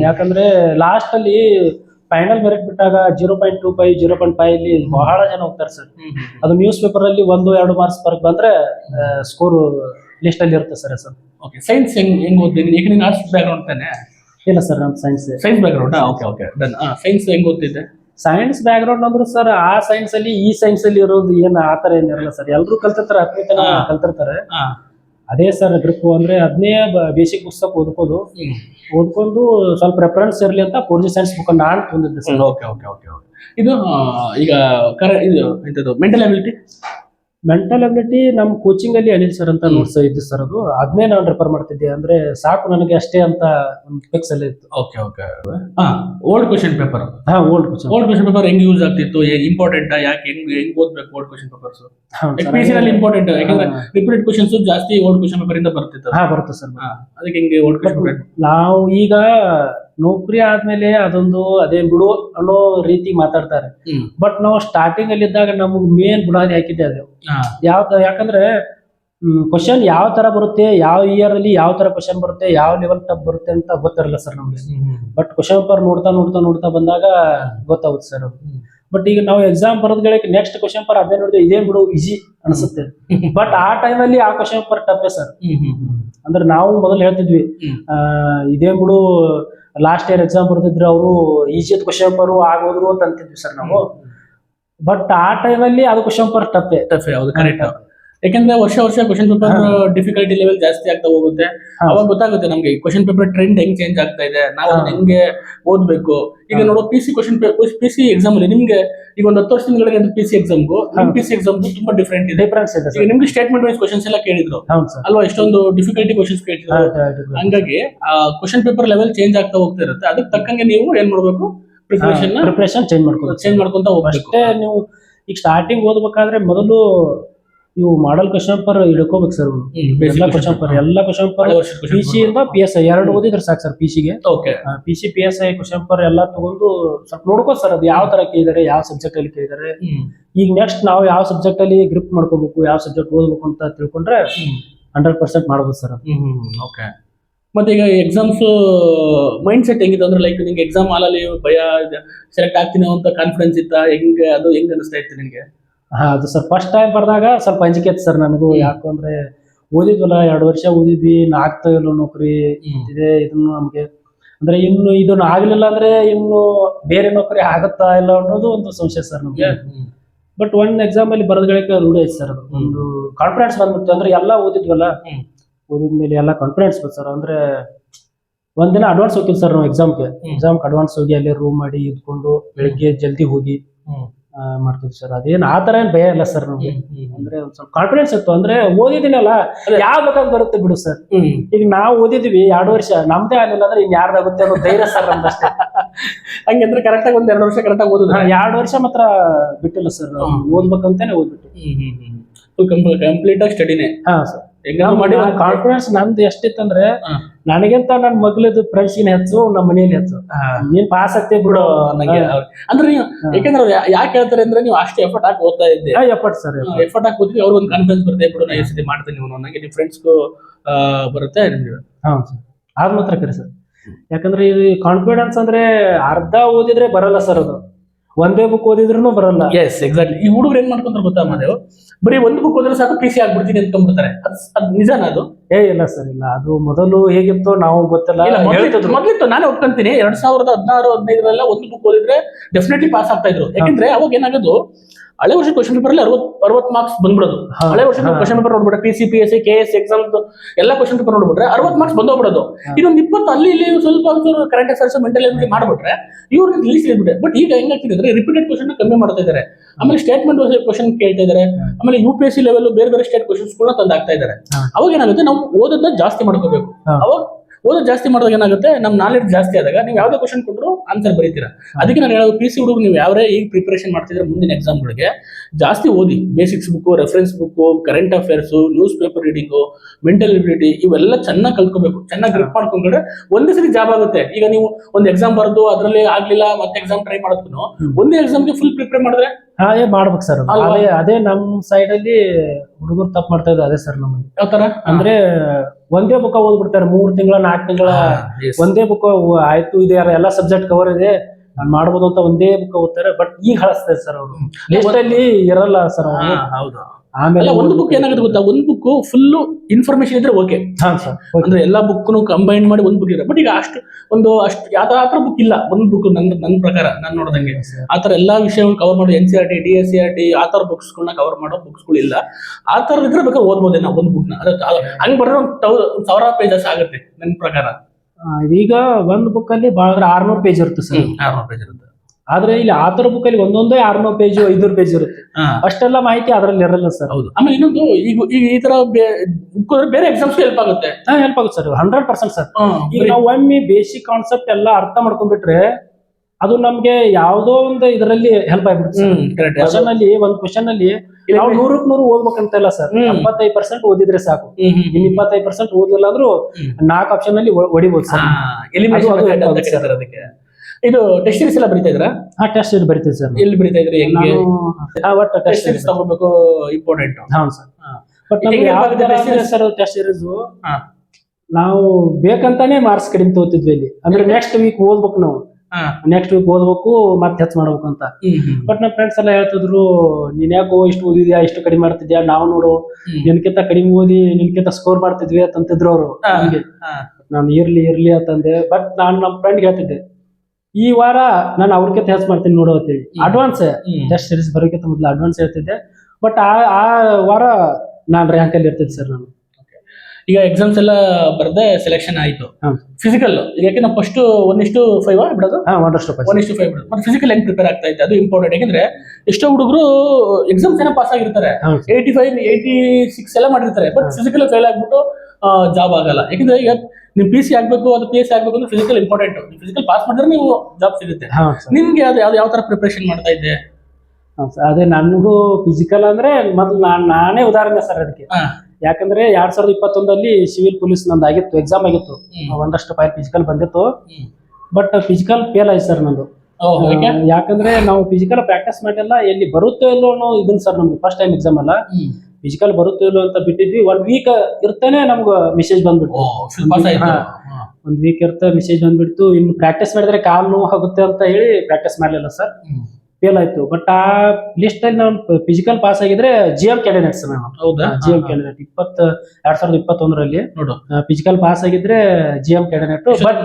ಯಾಕಂದ್ರೆ ಲಾಸ್ಟ್ ಅಲ್ಲಿ ಫೈನಲ್ ಮೆರಿಟ್ ಬಿಟ್ಟಾಗ zero point two five zero point five ಅಲ್ಲಿ ಬಹಳ ಜನ ಹೋಗ್ತಾರೆ ಸರ್ ಅದು ನ್ಯೂಸ್ ಪೇಪರ್ ಅಲ್ಲಿ ಒಂದು ಎರಡು ಮಾರ್ಕ್ಸ್ ಬರಕ್ ಬಂದ್ರೆ ಸ್ಕೋರ್ ಲಿಸ್ಟ್ ಅಲ್ಲಿ ಇರುತ್ತೆ ಸರ್ ಸರ್ ಓಕೆ ಸೈನ್ಸ್ ಹೆಂಗ್ ಹೆಂಗ್ ಓದ್ತೀನಿ ಈಗ ನೀನ್ ಆರ್ಟ್ಸ್ ಬ್ಯಾಕ್ ಗ್ರೌಂಡ್ ತಾನೆ? ಇಲ್ಲ ಸರ್ ನಮ್ science science background okay okay done science ಹೆಂಗ್ ಓದ್ತಿದ್ದೆ? ಸೈನ್ಸ್ ಬ್ಯಾಕ್ ಗ್ರೌಂಡ್ ಅಂದ್ರು ಸರ್ ಆ ಸೈನ್ಸ್ ಅಲ್ಲಿ ಈ ಸೈನ್ಸ್ ಅಲ್ಲಿ ಇರೋದು ಏನ್ ಆತರ ತರ ಏನಿರಲ್ಲ ಸರ್ ಎಲ್ರು ಕಲ್ತಿರ್ತಾರೆ ಹತ್ತನೇ ತನ. ಕಲ್ತಿರ್ತಾರೆ. ಅದೇ ಸರ್ ಗ್ರಿಪ್ ಅಂದ್ರೆ ಅದನ್ನೇ ಬೇಸಿಕ್ ಪುಸ್ತಕ ಓದ್ಕೋದು ಓದ್ಕೊಂಡು ಸ್ವಲ್ಪ ರೆಫರೆನ್ಸ್ ಇರಲಿ ಅಂತ ಜಿ ಸೈನ್ಸ್ ಬುಕ್ ನಾನು ತಂದಿದ್ದೆ sir. Okay okay okay okay ಇದು ಈಗ ಕರೆ ಇದು ಎಂತದ್ದು ಮೆಂಟಲ್ ಅಬಿಲಿಟಿ ಮೆಂಟಲ್ ಅಬಿಲಿಟಿ ನಮ್ಮ ಕೋಚಿಂಗ್ ಅಲ್ಲಿ ಅನಿಲ್ ಸರ್ ಅಂತ ನೋಡ್ಸ ನೋಟ್ಸ್ ಇದ್ದು ಸರ್ ಅದು. ಅದನ್ನೇ ನಾನು ರೆಫರ್ ಮಾಡ್ತಿದ್ದೆ. ಅಂದ್ರೆ ಸಾಕು ನನಗೆ ಅಷ್ಟೇ ಅಂತ ಒಂದು ಫಿಕ್ಸ್ ಅಲ್ಲಿ ಇತ್ತು. ಓಕೆ ಓಕೆ ಹಾ ಓಲ್ಡ್ ಕ್ವಶನ್ ಪೇಪರ್ ಹಾ old coaching old question paper ಹೆಂಗ್ ಯೂಸ್ ಆಗ್ತಿತ್ತು? ಇಂಪಾರ್ಟೆಂಟ್ ಯಾಕೆ ಹೆಂಗ್ ಹೆಂಗ್ ಓದ್ಬೇಕು ಓಲ್ಡ್ ಕ್ವಶನ್ ಪೇಪರ್ಸ್ ಸಿ ನಲ್ಲಿ ಇಂಪಾರ್ಟೆಂಟ್ ಯಾಕಂದ್ರೆ ರಿಪೀಟೆಡ್ ಕ್ವಶನ್ಸ್ ಜಾಸ್ತಿ ಓಲ್ಡ್ ಕ್ವಶನ್ ಪೇಪರ್ ಇಂದ ಬರ್ತಿತ್ತು. ಹಾ ಬರುತ್ತೆ ಸರ್ ಅದಕ್ಕೆ ಹೆಂಗೆ ಓಲ್ಡ್ ಕ್ವಶನ್ ನಾವು ಈಗ ನೌಕರಿ ಆದ್ಮೇಲೆ ಅದೊಂದು ಅದೇ ಬಿಡು ಅನ್ನೋ ರೀತಿ ಮಾತಾಡ್ತಾರೆ. ಹ್ಮ್. ಬಟ್ ನಾವು ಸ್ಟಾರ್ಟಿಂಗ್ ಅಲ್ಲಿ ಇದ್ದಾಗ ನಮಗೆ ಮೇನ್ ಬುಡಾದಿ ಹಾಕಿದ್ದೆ ಅದು. ಹಾ. ಯಾವ ತರ ಯಾಕಂದ್ರೆ ಕ್ವಶನ್ ಯಾವ ತರ ಬರುತ್ತೆ ಯಾವ ಇಯರ್ ಅಲ್ಲಿ ಯಾವ ತರ ಕ್ವಶನ್ ಬರುತ್ತೆ ಯಾವ ಲೆವೆಲ್ ಟಪ್ ಬರುತ್ತೆ ಅಂತ ಗೊತ್ತಿರಲ್ಲ ಸರ್ ನಮ್ಗೆ. ಬಟ್ ಕ್ವಶನ್ ಪೇಪರ್ ನೋಡ್ತಾ ನೋಡ್ತಾ ನೋಡ್ತಾ ಬಂದಾಗ ಗೊತ್ತಾಗುತ್ತೆ ಸರ್ ಹ್ಮ್. ಬಟ್ ಈಗ ನಾವು ಎಕ್ಸಾಮ್ ಬರೋದ್ಗಳಿಗೆ ನೆಕ್ಸ್ಟ್ ಕ್ವಶನ್ ಪರ್ ಅದೇ ನೋಡಿದ್ರೆ ಇದೇನ್ ಬಿಡು ಈಸಿ ಅನ್ಸುತ್ತೆ. ಬಟ್ ಆ ಟೈಮಲ್ಲಿ ಆ ಕ್ವಶನ್ ಪೇಪರ್ ಟಫ್ ಸರ್ ಅಂದ್ರೆ ನಾವು ಮೊದಲು ಹೇಳ್ತಿದ್ವಿ ಇದೇನ್ ಬಿಡು ಲಾಸ್ಟ್ ಇಯರ್ ಎಕ್ಸಾಮ್ ಬರ್ತಿದ್ರು ಅವರು ಈಸಿ ಕ್ವಶನ್ ಪರ್ ಆಗೋದ್ರು ಅಂತ ಅಂತಿದ್ವಿ ಸರ್ ನಾವು. ಬಟ್ ಆ ಟೈಮಲ್ಲಿ ಅದು ಕ್ವಶನ್ ಪೇಪರ್ ಟಫ್ ಟಫ್ ಹೌದು ಕರೆಕ್ಟ್ ಯಾಕಂದ್ರೆ ವರ್ಷ ವರ್ಷ ಕ್ವಶನ್ ಪೇಪರ್ ಡಿಫಿಕಲ್ಟಿ ಲೆವೆಲ್ ಜಾಸ್ತಿ ಆಗ್ತಾ ಹೋಗುತ್ತೆ. ಅವಾಗ ಗೊತ್ತಾಗುತ್ತೆ ನಮ್ಗೆ ಕ್ವಶನ್ ಪೇಪರ್ ಟ್ರೆಂಡ್ ಹೆಂಗ್ ಚೇಂಜ್ ಆಗ್ತಾ ಇದೆ? ನಾವು ಹೆಂಗೆ ಓದ್ಬೇಕು? ಈಗ. ನೋಡೋ P C question P C exam ಅಲ್ಲಿ ನಿಮ್ಗೆ ಈಗ ಒಂದು ಹತ್ತು ವರ್ಷದಿಂದ ಪಿ ಸಿ ಎಕ್ಸಾಮ್ ಹಾ. ಪಿ ಸಿ ಎಕ್ಸಾಮ್ ತುಂಬಾ ಡಿಫ್ರೆಂಟ್ ಇದೆ. ಡಿಫ್ರೆನ್ಸ್ ಇದೆ ಈಗ ನಿಮ್ಗೆ ಸ್ಟೇಟ್ಮೆಂಟ್ ವೈಸ್ ಕ್ವಶನ್ಸ್ ಎಲ್ಲ ಕೇಳಿದ್ರು. ಅಲ್ವಾ? ಎಷ್ಟೊಂದು ಡಿಫಿಕಲ್ಟಿ ಕ್ವಶನ್ಸ್ ಕೇಳಿದ್ರು. ಹಂಗಾಗಿ ಕ್ವಶನ್ ಪೇಪರ್ ಲೆವೆಲ್ ಚೇಂಜ್ ಆಗ್ತಾ ಹೋಗ್ತಾ ಇರುತ್ತೆ. ಅದಕ್ಕೆ ತಕ್ಕಂಗೆ ನೀವು ಏನ್ ಮಾಡ್ಬೇಕು? ಪ್ರಿಪರೇಷನ್ ಪ್ರಿಪರೇಷನ್ ಚೇಂಜ್ ಮಾಡ್ಕೊಂಡು ಚೇಂಜ್ ಮಾಡ್ಕೊಂತ ಹೋಗ್ಬೇಕು. ಅಷ್ಟೇ ನೀವು ಈಗ ಸ್ಟಾರ್ಟಿಂಗ್ ಓದ್ಬೇಕಾದ್ರೆ ಮೊದಲು ಇವು ಮಾಡಲ್ ಕ್ವಶನ್ ಪರ್ ಹಿಡ್ಕೋಬೇಕು ಸರ್ ಎಲ್ಲ ಕ್ವಶನ್ ಪರ್. ಎಲ್ಲ ಕ್ವಶನ್ ಹಳೆ ಪಿ ಸಿ ಇಂದ ಪಿ ಎಸ್ ಐ ಎರಡು ಓದಿದ್ರೆ ಸಾಕು ಸರ್ ಪಿ ಸಿಗೆ okay P C P S I question ಎಲ್ಲ ತಗೊಂಡು ಸ್ವಲ್ಪ ನೋಡ್ಕೋ ಸರ್ ಅದು ಯಾವ ತರ ಕೇಳಿದಾರೆ ಯಾವ ಸಬ್ಜೆಕ್ಟ್ ಅಲ್ಲಿ ಕೇಳಿದಾರೆ. ಈಗ ನೆಕ್ಸ್ಟ್ ನಾವು ಯಾವ ಸಬ್ಜೆಕ್ಟ್ ಅಲ್ಲಿ ಗ್ರಿಪ್ ಮಾಡ್ಕೋಬೇಕು ಯಾವ ಸಬ್ಜೆಕ್ಟ್ ಓದ್ಬೇಕು ಅಂತ ತಿಳ್ಕೊಂಡ್ರೆ ಹಂಡ್ರೆಡ್ ಪರ್ಸೆಂಟ್ ಮಾಡ್ಬೋದು ಸರ್ ಓಕೆ ಮತ್ತೆ ಈಗ ಎಕ್ಸಾಮ್ಸ್ ಮೈಂಡ್ ಸೆಟ್ ಹೆಂಗಿದೆ? ಅಂದ್ರೆ ಲೈಕ್ ನಿಂಗೆ ಎಕ್ಸಾಮ್ ಹಾಲಲ್ಲಿ ಭಯ ಸೆಲೆಕ್ಟ್ ಆಗ್ತೀನಿ ಅಂತ ಕಾನ್ಫಿಡೆನ್ಸ್ ಇತ್ತ? ಹೆಂಗೆ ಅದು ಹೆಂಗ್ ಅನಿಸ್ತಾ ಇತ್ತು ನಿನ್ಗೆ ಹಾ ಅದು ಸರ್ ಫಸ್ಟ್ ಟೈಮ್ ಬರ್ದಾಗ ಸ್ವಲ್ಪ ಅಂಜಿಕೆ ಇತ್ತು ಸರ್ ನನಗೂ. ಯಾಕಂದ್ರೆ ಓದಿದ್ವಲ್ಲ ಎರಡು ವರ್ಷ ಓದಿದ್ವಿ ಆಗ್ತಾ ಇಲ್ಲ ನೌಕರಿ. ಇದೆ ಇದನ್ನು ನಮಗೆ. ಅಂದ್ರೆ ಇನ್ನು ಇದನ್ನು ಆಗ್ಲಿಲ್ಲ ಅಂದ್ರೆ ಇನ್ನು ಬೇರೆ ನೌಕರಿ ಆಗುತ್ತಾ ಇಲ್ಲ ಅನ್ನೋದು ಒಂದು ಸಂಶಯ ಸರ್ ನಮಗೆ. ಬಟ್ ಒನ್ ಎಕ್ಸಾಮ್ ಅಲ್ಲಿ ಬರೆದ್ಗಳಿಗೆ ರೂಢಿ ಐತೆ ಸರ್ ಅದು. ಒಂದು ಕಾನ್ಫಿಡೆನ್ಸ್ ಬಂದ್ಬಿಡ್ತು. ಅಂದ್ರೆ ಎಲ್ಲ ಓದಿದ್ವಲ್ಲ. ಓದಿದ್ಮೇಲೆ ಎಲ್ಲ ಕಾನ್ಫಿಡೆನ್ಸ್ ಬಂತು ಸರ್ ಅಂದ್ರೆ ಒಂದಿನ ಅಡ್ವಾನ್ಸ್ ಹೋಗಿಲ್ಲ ಸರ್ ನಾವು ಎಕ್ಸಾಮ್ಗೆ ಎಕ್ಸಾಮ್ ಎಕ್ಸಾಮ್ಗೆ ಅಡ್ವಾನ್ಸ್ ಹೋಗಿ ಅಲ್ಲಿ ರೂಮ್ ಮಾಡಿ ಇದ್ಕೊಂಡು ಬೆಳಿಗ್ಗೆ ಜಲ್ದಿ ಹೋಗಿ. ಮಾಡ್ತೀವಿ ಸರ್. ಅದೇನು ಆ ತರ ಏನ್ ಭಯ ಇಲ್ಲ ಸರ್ ನಮಗೆ. ಅಂದ್ರೆ ಒಂದ್ ಸ್ವಲ್ಪ ಕಾನ್ಫಿಡೆನ್ಸ್ ಇತ್ತು. ಅಂದ್ರೆ ಓದಿದಿನಲ್ಲ ಯಾವ ಬೇಕಾದ್ ಬರುತ್ತೆ ಬಿಡು ಸರ್. ಈಗ ನಾವು ಓದಿದ್ವಿ ಎರಡು ವರ್ಷ ನಮ್ದೇ ಆಗಲಿಲ್ಲ ಅಂದ್ರೆ ಇನ್ ಯಾರ್ದಾಗುತ್ತೆ ಅನ್ನೋ ಧೈರ್ಯ ಸರ್ ನಮ್ದಷ್ಟೇ ಹಂಗಂದ್ರೆ ಕರೆಕ್ಟ್ ಆಗಿ ಒಂದ್ ಎರಡು ವರ್ಷ ಕರೆಕ್ಟ್ ಆಗಿ ಓದಿದ್ರೆ ಎರಡು ವರ್ಷ ಮಾತ್ರ ಬಿಟ್ಟಿಲ್ಲ ಸರ್. ಓದ್ಬೇಕಂತಾನೆ ಓದ್ಬಿಟ್ಟು. ಕಂಪ್ಲೀಟ್ ಆಗಿ ಸ್ಟಡಿನೇ ಹಾ ಸರ್. ಮಾಡಿ ಕಾನ್ಫಿಡೆನ್ಸ್ ನಂದು ಎಷ್ಟಿತ್ತಂದ್ರೆ ನನಗಿಂತ ನನ್ನ ಫ್ರೆಂಡ್ಸ್ ಫ್ರೆಂಡ್ಸ್ಗಿನ ಹೆಚ್ಚು ನಮ್ಮ ಮನೇಲಿ ಹೆಚ್ಚು. ನೀನ್ ಪಾಸ್ ಆಗ್ತಿ ಬಿಡು ನಂಗೆ. ಅವ್ರ್- ಅಂದ್ರೆ ನೀವು. ಯಾಕಂದ್ರೆ ಯಾಕೆ ಹೇಳ್ತಾರೆ ಅಂದ್ರೆ ನೀವು ಅಷ್ಟು ಎಫರ್ಟ್ ಹಾಕಿ ಓದ್ತಾ ಇದ್ದೆ ಎಫರ್ಟ್ ಸರ್ ಎಫರ್ಟ್ ಹಾಕಿ ಓದ್ತೀವಿ ಅವ್ರಿಗೆ ಒಂದು ಕಾನ್ಫಿಡೆನ್ಸ್ ಬರುತ್ತೆ. ಬಿಡು ನಾ ಎಷ್ಟು ಮಾಡ್ತೇನೆ ಮಾಡ್ತೀನಿ ಇವನು ನಂಗೆ ನಿಮ್ಮ ಫ್ರೆಂಡ್ಸ್ಗೂ ಬರುತ್ತೆ ನಿಮ್ಗೆ. ಹಾ ಸರ್ ಅದ್ ಮಾತ್ರ ಕರೆ ಸರ್ ಯಾಕಂದ್ರೆ ಈ ಕಾನ್ಫಿಡೆನ್ಸ್ ಅಂದ್ರೆ ಅರ್ಧ ಓದಿದ್ರೆ ಬರಲ್ಲ ಸರ್ ಅದು. ಒಂದೇ ಬುಕ್ ಓದಿದ್ರು ಬರಲ್ಲ. ಎಸ್ ಎಕ್ಸಾಕ್ಟ್ಲಿ ಈ ಹುಡುಗರು ಏನ್ ಮಾಡ್ಕೊಂತಾರೆ ಗೊತ್ತಾ ಮಾದೇವ್? ಬರೀ ಒಂದು ಬುಕ್ ಓದಿದ್ರೆ ಸಾಕು ಪಿ ಸಿ ಆಗ್ಬಿಡ್ತೀನಿ ಅದ್ ಅದ್ ನಿಜಾನ ಅದು? ಏ ಇಲ್ಲ ಸರ್ ಇಲ್ಲ. ಅದು ಮೊದಲು ಹೇಗಿತ್ತು ನಾವು ಗೊತ್ತಿಲ್ಲ. ಇಲ್ಲ ಮೊದ್ಲಿತ್ತು ಹೇಳ್ತಿದ್ರು. ಮೊದ್ಲಿತ್ತು. ನಾನೇ ಒಪ್ಕೊಂತೀನಿ. ಎರಡ್ ಸಾವಿರದ ಹದಿನಾರು ಹದಿನೈದರಲ್ಲ ಒಂದು ಬುಕ್ ಓದಿದ್ರೆ ಡೆಫಿನೆಟ್ಲಿ ಪಾಸ್ ಆಗ್ತಾ ಇದ್ರು. ಯಾಕಂದ್ರೆ ಅವಾಗ ಏನಾಗೋದು ಹಳೆ ವರ್ಷ ಕ್ವಶನ್ ಪೇಪರ್ ಅಲ್ಲಿ ಅರವತ್ ಅರವತ್ ಮಾರ್ಕ್ಸ್ ಬಂದ್ಬಿಡೋದು. ಹಾ, ಹಳೆ ವರ್ಷ. Question paper ನೋಡ್ಬಿಟ್ರೆ P C P S C K S exam ಎಲ್ಲ ಕ್ವಶನ್ ಪೇಪರ್ ನೋಡ್ಬಿಟ್ರೆ ಅರವತ್ ಮಾರ್ಕ್ಸ್ ಬಂದೋಗ್ಬಿಡೋದು. ಇನ್ನೊಂದು ಇದೊಂದು ಇಪ್ಪತ್ತು ಅಲ್ಲಿ ಇಲ್ಲಿ ಸ್ವಲ್ಪ ಒಂಚೂರು ಕರೆಂಟ್ ಅಫೇರ್ಸ್ ಮೆಂಟಲ್ ಎಬಿಲಿಟಿ ಮಾಡ್ಬಿಟ್ರೆ ಇವ್ರು ಲೀಸ್ಟ್ ಇದ್ಬಿಟ್ಟೆ ಬಟ್ ಈಗ ಹೆಂಗಾಗ್ತಿದೆ ಅಂದ್ರೆ ರಿಪೀಟೆಡ್ ಕ್ವಶನ್ ಕಮ್ಮಿ ಮಾಡ್ತಾ ಇದ್ದಾರೆ ಆಮೇಲೆ ಸ್ಟೇಟ್ಮೆಂಟ್ ಕ್ವಶನ್ ಕೇಳ್ತಾ ಇದ್ದಾರೆ ಆಮೇಲೆ U P S C level ಬೇರೆ ಬೇರೆ ಸ್ಟೇಟ್ ಕ್ವಶನ್ಸ್ ಕೂಡ ತಂದಾಗ್ತಾ ಇದ್ದಾರೆ ಹಾ. ಅವಾಗ ಏನಾಗುತ್ತೆ ನಾವು ಓದೋದನ್ನ ಜಾಸ್ತಿ ಮಾಡ್ಕೋಬೇಕು. ಅವಾಗ ಓದೋದು ಜಾಸ್ತಿ ಮಾಡಿದಾಗ ಏನಾಗುತ್ತೆ? ನಮ್ಮ ನಾಲೆಡ್ಜ್ ಜಾಸ್ತಿ ಆದಾಗ ನೀವು ಯಾವುದೇ ಕ್ವಶನ್ ಕೊಟ್ಟರು ಆನ್ಸರ್ ಬರೀತೀರಾ. ಅದಕ್ಕೆ ನಾನು ಹೇಳೋದು ಪಿ ಸಿ ಹುಡುಗರು ನೀವು ಯಾವ್ರೇ ಈಗ ಪ್ರಿಪರೇಷನ್ ಮಾಡ್ತಿದ್ರೆ ಮುಂದಿನ ಎಕ್ಸಾಮ್ಗಳಿಗೆ ಜಾಸ್ತಿ ಓದಿ. Basics book reference book current affairs news paper reading mental ability ಇವೆಲ್ಲ ಚೆನ್ನಾಗಿ ಕಲ್ತ್ಕೋಬೇಕು. ಚೆನ್ನಾಗಿ ಗ್ರಿಪ್ ಮಾಡ್ಕೊಂಡ್ರೆ ಒಂದೇ ಸರಿ ಜಾಬ್ ಆಗುತ್ತೆ. ಈಗ ನೀವು ಒಂದು ಎಕ್ಸಾಮ್ ಬರೆದು ಅದರಲ್ಲಿ ಆಗ್ಲಿಲ್ಲ ಮತ್ತೆ ಎಕ್ಸಾಮ್ ಟ್ರೈ ಮಾಡೋದಕ್ಕೂ ಒಂದೇ ಎಕ್ಸಾಮ್ಗೆ ಫುಲ್ ಪ್ರಿಪೇರ್ ಮಾಡಿದ್ರೆ ಹಾಗೆ ಮಾಡ್ಬೇಕು ಸರ್. ಅಲ್ವಾ? ಅದೇ ಅದೇ ನಮ್ ಸೈಡ್ ಅಲ್ಲಿ ಹುಡುಗರು ತಪ್ಪು ಮಾಡ್ತಾ ಇದ್ದಾರೆ ಅದೇ ಸರ್ ನಮ್ಮಲ್ಲಿ. ಯಾವ ತರ? ಅಂದ್ರೆ ಒಂದೇ ಬುಕ್ ಓದ್ಬಿಡ್ತಾರೆ ಮೂರ್ ತಿಂಗಳ ನಾಲ್ಕು ತಿಂಗಳ ಒಂದೇ ಬುಕ್ ಆಯ್ತು ಇದೆ ಎಲ್ಲ ಸಬ್ಜೆಕ್ಟ್ ಕವರ್ ಇದೆ. ನಾನು ಮಾಡ್ಬೋದು ಅಂತ ಒಂದೇ ಬುಕ್ ಓದ್ತಾರೆ ಬಟ್ ಈಗ ಹಳಸ್ತಾರೆ ಸರ್ ಅವರು. ಲಿಸ್ಟ್ ಅಲ್ಲಿ ಇರಲ್ಲ ಸರ್ ಅವರು. ಹೌದು. ಆಮೇಲೆ ಒಂದು ಬುಕ್ ಏನಾಗುತ್ತೆ ಗೊತ್ತಾ? ಒಂದು ಬುಕ್ ಫುಲ್ ಇನ್ಫಾರ್ಮೇಶನ್ ಇದ್ರೆ ಓಕೆ ಅಂದ್ರೆ ಎಲ್ಲಾ ಬುಕ್ನು ಕಂಬೈನ್ ಮಾಡಿ ಒಂದು ಬುಕ್ ಇದೆ ಬಟ್ ಈಗ ಅಷ್ಟು ಒಂದು ಅಷ್ಟು ಯಾವ್ದಾದ್ರ ಬುಕ್ ಇಲ್ಲ. ಒಂದು ಬುಕ್ ನನ್ನ ನನ್ನ ಪ್ರಕಾರ ನಾನು ನೋಡಿದಂಗೆ. ಆ ಥರ ಎಲ್ಲಾ ವಿಷಯಗಳು ಕವರ್ ಮಾಡೋ N C R T D S C R T ಆ ಥರ ಬುಕ್ಸ್ಗಳನ್ನ ಕವರ್ ಮಾಡೋ ಬುಕ್ಸ್ಗಳು ಇಲ್ಲ. ಆ ಥರ ಇದ್ರೆ ಬೇಕಾದ್ರೆ ಓದ್ಬೋದೇ ನಾವು ಒಂದು ಬುಕ್ನ ಹಂಗೆ ಬರೆದ್ರೆ ಒಂದು ಒಂದು ಸಾವಿರ ಪೇಜಸ್ ಆಗುತ್ತೆ ನನ್ನ ಪ್ರಕಾರ. ಈಗ ಒಂದು ಬುಕ್ ಅಲ್ಲಿ ಬಹಳ ಆರ್ನೂರು ಪೇಜ್ ಇರುತ್ತೆ ಸರ್. ಆರ್ನೂರು ಪೇಜ್ ಇರುತ್ತೆ. ಆದ್ರೆ ಇಲ್ಲಿ ಆತರ ಬುಕ್ ಅಲ್ಲಿ ಒಂದೊಂದೇ ಆರ್ನೂರು ಪೇಜ್ ಐನೂರು ಪೇಜ್ ಇರುತ್ತೆ. ಹಾ, ಅಷ್ಟೆಲ್ಲ ಮಾಹಿತಿ ಅದರಲ್ಲಿ ಇರಲ್ಲ ಸರ್ ಹೌದು. ಆಮೇಲೆ ಇನ್ನೊಂದು ಈಗ ಈಗ ಈ ತರ ಬುಕ್ ಬೇರೆ ಎಕ್ಸಾಮ್ಸ್ ಹೆಲ್ಪ್ ಆಗುತ್ತೆ. ಹೆಲ್ಪ್ ಆಗುತ್ತೆ ಸರ್ ಹಂಡ್ರೆಡ್ ಪರ್ಸೆಂಟ್ ಸರ್ ಈಗ ನಾವು ಒಮ್ಮೆ ಬೇಸಿಕ್ ಕಾನ್ಸೆಪ್ಟ್ ಎಲ್ಲ ಅರ್ಥ ಮಾಡ್ಕೊಂಡ್ಬಿಟ್ರೆ ಅದು ನಮ್ಗೆ ಯಾವ್ದೋ ಒಂದು ಇದರಲ್ಲಿ ಹೆಲ್ಪ್ ಆಗ್ಬಿಡುತ್ತೆ. ಕ್ವಶನ್ ಅಲ್ಲಿ ಒಂದ್ ಕ್ವಶನ್ ಅಲ್ಲಿ ನಾವು ನೂರಕ್ ನೂರು ಓದ್ಬೇಕಂತ ಇಲ್ಲ ಸರ್ ಹ್ಮ್. ಎಪ್ಪತ್ತೈದು ಪರ್ಸೆಂಟ್ ಓದಿದ್ರೆ ಸಾಕು. ನಿಮ್ ಇಪ್ಪತ್ತೈದು ಪರ್ಸೆಂಟ್ ಓದಿಲ್ಲ ಅಂದ್ರೂ ನಾಲ್ಕು ಆಪ್ಷನ್ ಅಲ್ಲಿ ಹೊಡಿಬಹುದು ಹೊಡಿಬೋದು ಹಾ, ಸರ್ ಇದು ಟೆಸ್ಟ್ ಸೀರೀಸ್ ಎಲ್ಲ ಬರೀತಾ ಇದ್ರ ಹಾ ಟೆಸ್ಟ್ ಬರಿತೀವಿ ಸರ್. ಎಲ್ಲಿ ಬರೀತಾ ಇದ್ರಿ ಹೆಂಗೆ? ಒಟ್ಟು ಟೆಸ್ಟ್ ಸೀರೀಸ್ ತಗೋಬೇಕು ಇಂಪಾರ್ಟೆಂಟ್ ಹೌದು ಸರ್ ಬಟ್ ನಮಗೆ ಯಾವ test series? Sir test series ಹಾ. ನಾವು ಬೇಕಂತಾನೆ ಮಾರ್ಕ್ಸ್ ಕಡಿಮೆ ತಗೋತಿದ್ವಿ ಇಲ್ಲಿ. ಅಂದ್ರೆ ನೆಕ್ಸ್ಟ್ ವೀಕ್ ಓದ್ಬೇಕು ನಾವು. ನೆಕ್ಸ್ಟ್ ವೀಕ್ ಓದ್ಬೇಕು ಮತ್ತೆ ಹೆಚ್ಚು ಮಾಡ್ಬೇಕು ಅಂತ. ಬಟ್ ನಮ್ಮ ಫ್ರೆಂಡ್ಸ್ ಎಲ್ಲ ಹೇಳ್ತಿದ್ರು ನೀನ್ ಯಾಕೋ ಇಷ್ಟು ಓದಿದ್ಯಾ ಇಷ್ಟು ಕಡಿಮೆ ಮಾಡ್ತಿದ್ಯಾ? ನಾವು ನೋಡು. ನಿನ್ಕಿಂತ ಕಡಿಮೆ ಓದಿ ನಿನ್ಕಿಂತ ಸ್ಕೋರ್ ಮಾಡ್ತಿದ್ವಿ ಅಂತಂತಿದ್ರು ಅವರು. ನಾನು ಇರ್ಲಿ ಇರ್ಲಿ ಅಂತಂದೆ. ಬಟ್ ನಾನು ನಮ್ಮ ಫ್ರೆಂಡ್ ಹೇಳ್ತಿದ್ದೆ ಈ ವಾರ ನಾನು ಅವ್ರಿಗಿಂತ ಹೆಸ್ ಮಾಡ್ತೀನಿ ನೋಡು ಅಂತೇಳಿ ಅಡ್ವಾನ್ಸ್ ಜಸ್ಟ್ ಸೀರೀಸ್ ಬರೋಕ್ಕಿಂತ ಮೊದಲು ಅಡ್ವಾನ್ಸ್ ಹೇಳ್ತಿದ್ದೆ. ಬಟ್ ಆ ಆ ವಾರ ನಾನು ರ್ಯಾಂಕ್ ಅಲ್ಲಿ ಇರ್ತಿದ್ದೆ ಸರ್ ನಾನು. ಈಗ ಎಕ್ಸಾಮ್ಸ್ ಎಲ್ಲ ಬರ್ದೆ ಸೆಲೆಕ್ಷನ್ ಆಯ್ತು. ಫಿಸಿಕಲ್ ಯಾಕೆ ನಾವು ಫಸ್ಟ್ ಒನ್ ಇಷ್ಟು ಫೈವ್ ಬಿಡೋದು? ಒಂದಷ್ಟು ಒನ್ ಇಷ್ಟು ಫೈವ್ ಬಿಡೋದು. ಮತ್ತೆ ಫಿಸಿಕಲ್ ಹೆಂಗ್ ಪ್ರಿಪೇರ್ ಆಗ್ತಾ ಇತ್ತು? ಅದು ಇಂಪಾರ್ಟೆಂಟ್ ಯಾಕಂದ್ರೆ ಎಷ್ಟೋ ಹುಡುಗರು ಎಕ್ಸಾಮ್ಸ್ ಏನೋ ಪಾಸ್ ಆಗಿರ್ತಾರೆ. ಏಯ್ಟಿ ಫೈವ್ ಏಯ್ಟಿ ಸಿಕ್ಸ್ ಎಲ್ಲ ಮಾಡಿರ್ತಾರೆ. ಬಟ್ ಫಿಸಿಕಲ್ ಫೇಲ್ ಆಗ್ಬಿಟ್ಟು ಜಾಬ್ ಆಗಲ್ಲ. ಯಾಕಂದ್ರೆ ಈಗ ನೀವು ಪಿ ಸಿ ಆಗ್ಬೇಕು ಅದು ಪಿ ಎಸ್ ಸಿ ಆಗ್ಬೇಕು ಅಂದ್ರೆ ಫಿಸಿಕಲ್ ಇಂಪಾರ್ಟೆಂಟ್ ಫಿಸಿಕಲ್ ಪಾಸ್ ಮಾಡಿದ್ರೆ ನೀವು ಜಾಬ್ ಸಿಗುತ್ತೆ. ನಿಮ್ಗೆ ಅದು ಯಾವ್ದು ಯಾವ ತರ ಪ್ರಿಪರೇಷನ್ ಮಾಡ್ತಾ ಇದ್ದೆ? ಅದೇ ನನಗೂ ಫಿಸಿಕಲ್ ಅಂದ್ರೆ ಮೊದಲು ನಾನ್ ನಾನೇ ಉದಾಹರಣೆ ಸರ್ ಅದಕ್ಕೆ. ಯಾಕಂದ್ರೆ ಎರಡ್ ಸಾವಿರದ ಇಪ್ಪತ್ತೊಂದಲ್ಲಿ ಸಿವಿಲ್ ಪೊಲೀಸ್ ನಂದು ಆಗಿತ್ತು ಎಕ್ಸಾಮ್ ಆಗಿತ್ತು. ಒಂದಷ್ಟು ಫೈಲ್ ಫಿಸಿಕಲ್ ಬಂದಿತ್ತು. ಬಟ್ ಫಿಸಿಕಲ್ ಫೇಲ್ ಆಯ್ತು ಸರ್ ನಂದು. ಯಾಕಂದ್ರೆ ನಾವು ಫಿಸಿಕಲ್ ಪ್ರಾಕ್ಟೀಸ್ ಮಾಡಿಲ್ಲ ಎಲ್ಲಿ ಬರುತ್ತೋ ಇಲ್ಲೋ ಅನ್ನೋ ಇದನ್ ಸರ್ ನಮ್ಗೆ ಫಸ್ಟ್ ಟೈಮ್ ಎಕ್ಸಾಮ್ ಅಲ್ಲ. ಫಿಸಿಕಲ್ ಬರುತ್ತೆ ಇಲ್ಲೋ ಅಂತ ಬಿಟ್ಟಿದ್ವಿ. ಒನ್ ವೀಕ್ ಇರ್ತಾನೆ ನಮ್ಗೆ ಮೆಸೇಜ್. ಹಾ. ಒಂದ್ ವೀಕ್ ಇರ್ತ ಮೆಸೇಜ್ ಬಂದ್ಬಿಡ್ತು. ಇನ್ನು ಪ್ರಾಕ್ಟೀಸ್ ಮಾಡಿದ್ರೆ ಕಾಲ್ ನೋವು ಆಗುತ್ತೆ ಅಂತ ಹೇಳಿ ಪ್ರಾಕ್ಟೀಸ್ ಮಾಡ್ಲಿಲ್ಲ ಸರ್ ಫೇಲ್ ಆಯ್ತು. ಬಟ್ ಆ ಲಿಸ್ಟ್ ಅಲ್ಲಿ ನಾನು ಫಿಸಿಕಲ್ ಪಾಸ್ ಆಗಿದ್ರೆ ಜಿ ಎಂ ಕ್ಯಾಂಡಿಡೇಟ್ಸ್ ನಾನು ಹೌದಾ? ಜಿ ಎಂ ಕ್ಯಾಂಡಿಡೇಟ್ ಇಪ್ಪತ್ ಎರಡ್ ಸಾವಿರದ ಇಪ್ಪತ್ತೊಂದರಲ್ಲಿ ನೋಡು. ಫಿಸಿಕಲ್ ಪಾಸ್ ಆಗಿದ್ರೆ ಜಿ ಎಂ ಕ್ಯಾಂಡಿಡೇಟ್ ಬಟ್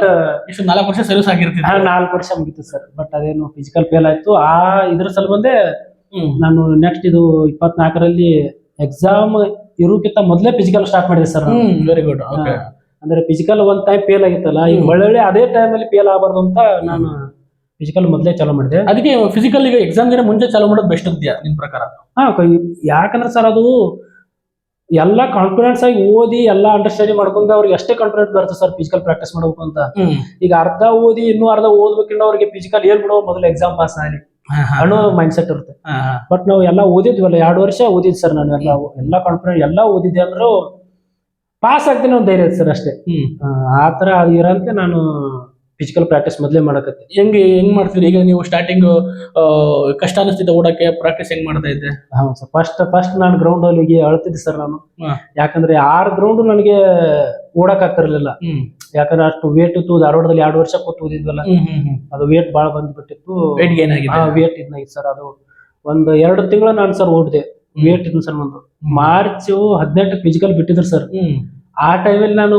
ನಾಲ್ಕು ವರ್ಷ ಸರ್ವಿಸ್ ಆಗಿರ್ತೀನಿ ನಾಲ್ಕು ವರ್ಷ ಮುಗಿತು ಸರ್ ಬಟ್ ಅದೇನು ಫಿಸಿಕಲ್ ಫೇಲ್ ಆಯ್ತು. ಆ ಇದ್ರ ಸಲುವಂದೆ. ನಾನು ನೆಕ್ಸ್ಟ್ ಇದು ಇಪ್ಪತ್ನಾಲ್ಕರಲ್ಲಿ ಎಕ್ಸಾಮ್ ಇರೋಕ್ಕಿಂತ ಮೊದಲೇ ಫಿಸಿಕಲ್ ಸ್ಟಾರ್ಟ್ ಮಾಡಿದೆ sir hmm very good okay ಅಂದ್ರೆ ಫಿಸಿಕಲ್ ಒಂದ್ ಟೈಮ್ ಫೇಲ್ ಆಗಿತ್ತಲ್ಲ ಈಗ ಒಳ್ಳೆ ಅದೇ ಟೈಮ್ ಅಲ್ಲಿ ಫೇಲ್ ಆಗಬಾರ್ದು ಅಂತ ನಾನು ಫಿಸಿಕಲ್ ಮೊದಲೇ ಚಾಲೂ ಮಾಡಿದೆ. ಅದಕ್ಕೆ ಫಿಸಿಕಲ್ ಈಗ ಎಕ್ಸಾಮ್ ದಿನ ಮುಂಚೆ ಚಾಲೂ ಮಾಡೋದು ಬೆಸ್ಟ್ ಅಂತೀಯ ನಿಮ್ ಪ್ರಕಾರ? ಹಾ ಕ- ಯಾಕಂದ್ರೆ ಸರ್ ಅದು ಎಲ್ಲ ಕಾನ್ಫಿಡೆನ್ಸ್ ಆಗಿ ಓದಿ ಎಲ್ಲ ಅಂಡರ್ಸ್ಟ್ಯಾಂಡಿಂಗ್ ಮಾಡ್ಕೊಂಡು ಅವ್ರಿಗೆ ಅಷ್ಟೇ ಕಾನ್ಫಿಡೆಂಟ್ ಬರುತ್ತೆ ಸರ್ ಫಿಸಿಕಲ್ ಪ್ರಾಕ್ಟೀಸ್ ಮಾಡಬೇಕು ಅಂತ. ಈಗ ಅರ್ಧ ಓದಿ ಇನ್ನೂ ಅರ್ಧ ಓದ್ಬೇಕಿಂದ ಅವ್ರಿಗೆ ಫಿಸಿಕಲ್ ಏನ್ ಬಿಡೋ ಮೊದಲು ಎಕ್ಸಾಮ್ ಪಾಸ್ ಆಗಲಿ ಅನ್ನೋ ಮೈಂಡ್ ಸೆಟ್ ಇರುತ್ತೆ. ಬಟ್ ನಾವು ಎಲ್ಲ ಓದಿದ್ವಲ್ಲ ಎರಡು ವರ್ಷ ಓದಿದ್ ಸರ್ ನಾನು ಎಲ್ಲ ಎಲ್ಲ ಕಾನ್ಫಿಡೆಂಟ್ ಎಲ್ಲ ಓದಿದ್ದೆ ಅಂದ್ರೂ ಪಾಸ್ ಆಗ್ತೀನಿ ಒಂದು ಧೈರ್ಯ ಸರ್ ಅಷ್ಟೇ. ಆ, ಅದು ಇರಂತೆ ನಾನು ಫಿಸಿಕಲ್ ಪ್ರಾಕ್ಟೀಸ್ ಮೊದಲೇ ಮಾಡಕತ್ತೆ. ಹೆಂಗ್ ಹೆಂಗ್ ಮಾಡ್ತಿದ್ರಿ ಈಗ ನೀವು ಸ್ಟಾರ್ಟಿಂಗ್ ಕಷ್ಟ ಅನಿಸ್ತಿದ್ದೆ ಓಡಕ್ಕೆ ಪ್ರಾಕ್ಟೀಸ್ ಹೆಂಗ್ ಮಾಡ್ತಾ ಇದ್ದೆ? ಹೌದು ಸರ್ ಫಸ್ಟ್ ಫಸ್ಟ್ ನಾನು ಗ್ರೌಂಡ್ ಅಲ್ಲಿ ಹೋಗಿ ಅಳ್ತಿದ್ದೆ ಸರ್ ನಾನು. ಯಾಕಂದ್ರೆ ಆರು ಗ್ರೌಂಡ್ ನನಗೆ ಓಡಕ್ ಆಗ್ತಿರ್ಲಿಲ್ಲ ಹ್ಮ್. ಯಾಕಂದ್ರೆ ಅಷ್ಟು ವೇಟ್ ಇತ್ತು ಧಾರವಾಡದಲ್ಲಿ ಎರಡು ವರ್ಷ ಕೊಟ್ಟು ಓದಿದ್ವಲ್ಲ ಅದು ವೇಟ್ ಬಹಳ ಬಂದ್ಬಿಟ್ಟಿತ್ತು. ವೇಟ್ ಏನಾಗಿದೆ ವೇಟ್ ಇದ್ನಾಗಿತ್ತು ಸರ್ ಅದು. ಒಂದು ಎರಡು ತಿಂಗಳ ನಾನು ಸರ್ ಓಡಿದೆ ವೇಟ್ ಇದ್ನ ಸರ್ ಒಂದು ಮಾರ್ಚ್ ಹದಿನೆಂಟು ಫಿಸಿಕಲ್ ಬಿಟ್ಟಿದ್ರು ಸರ್. ಆ ಟೈಮಲ್ಲಿ ನಾನು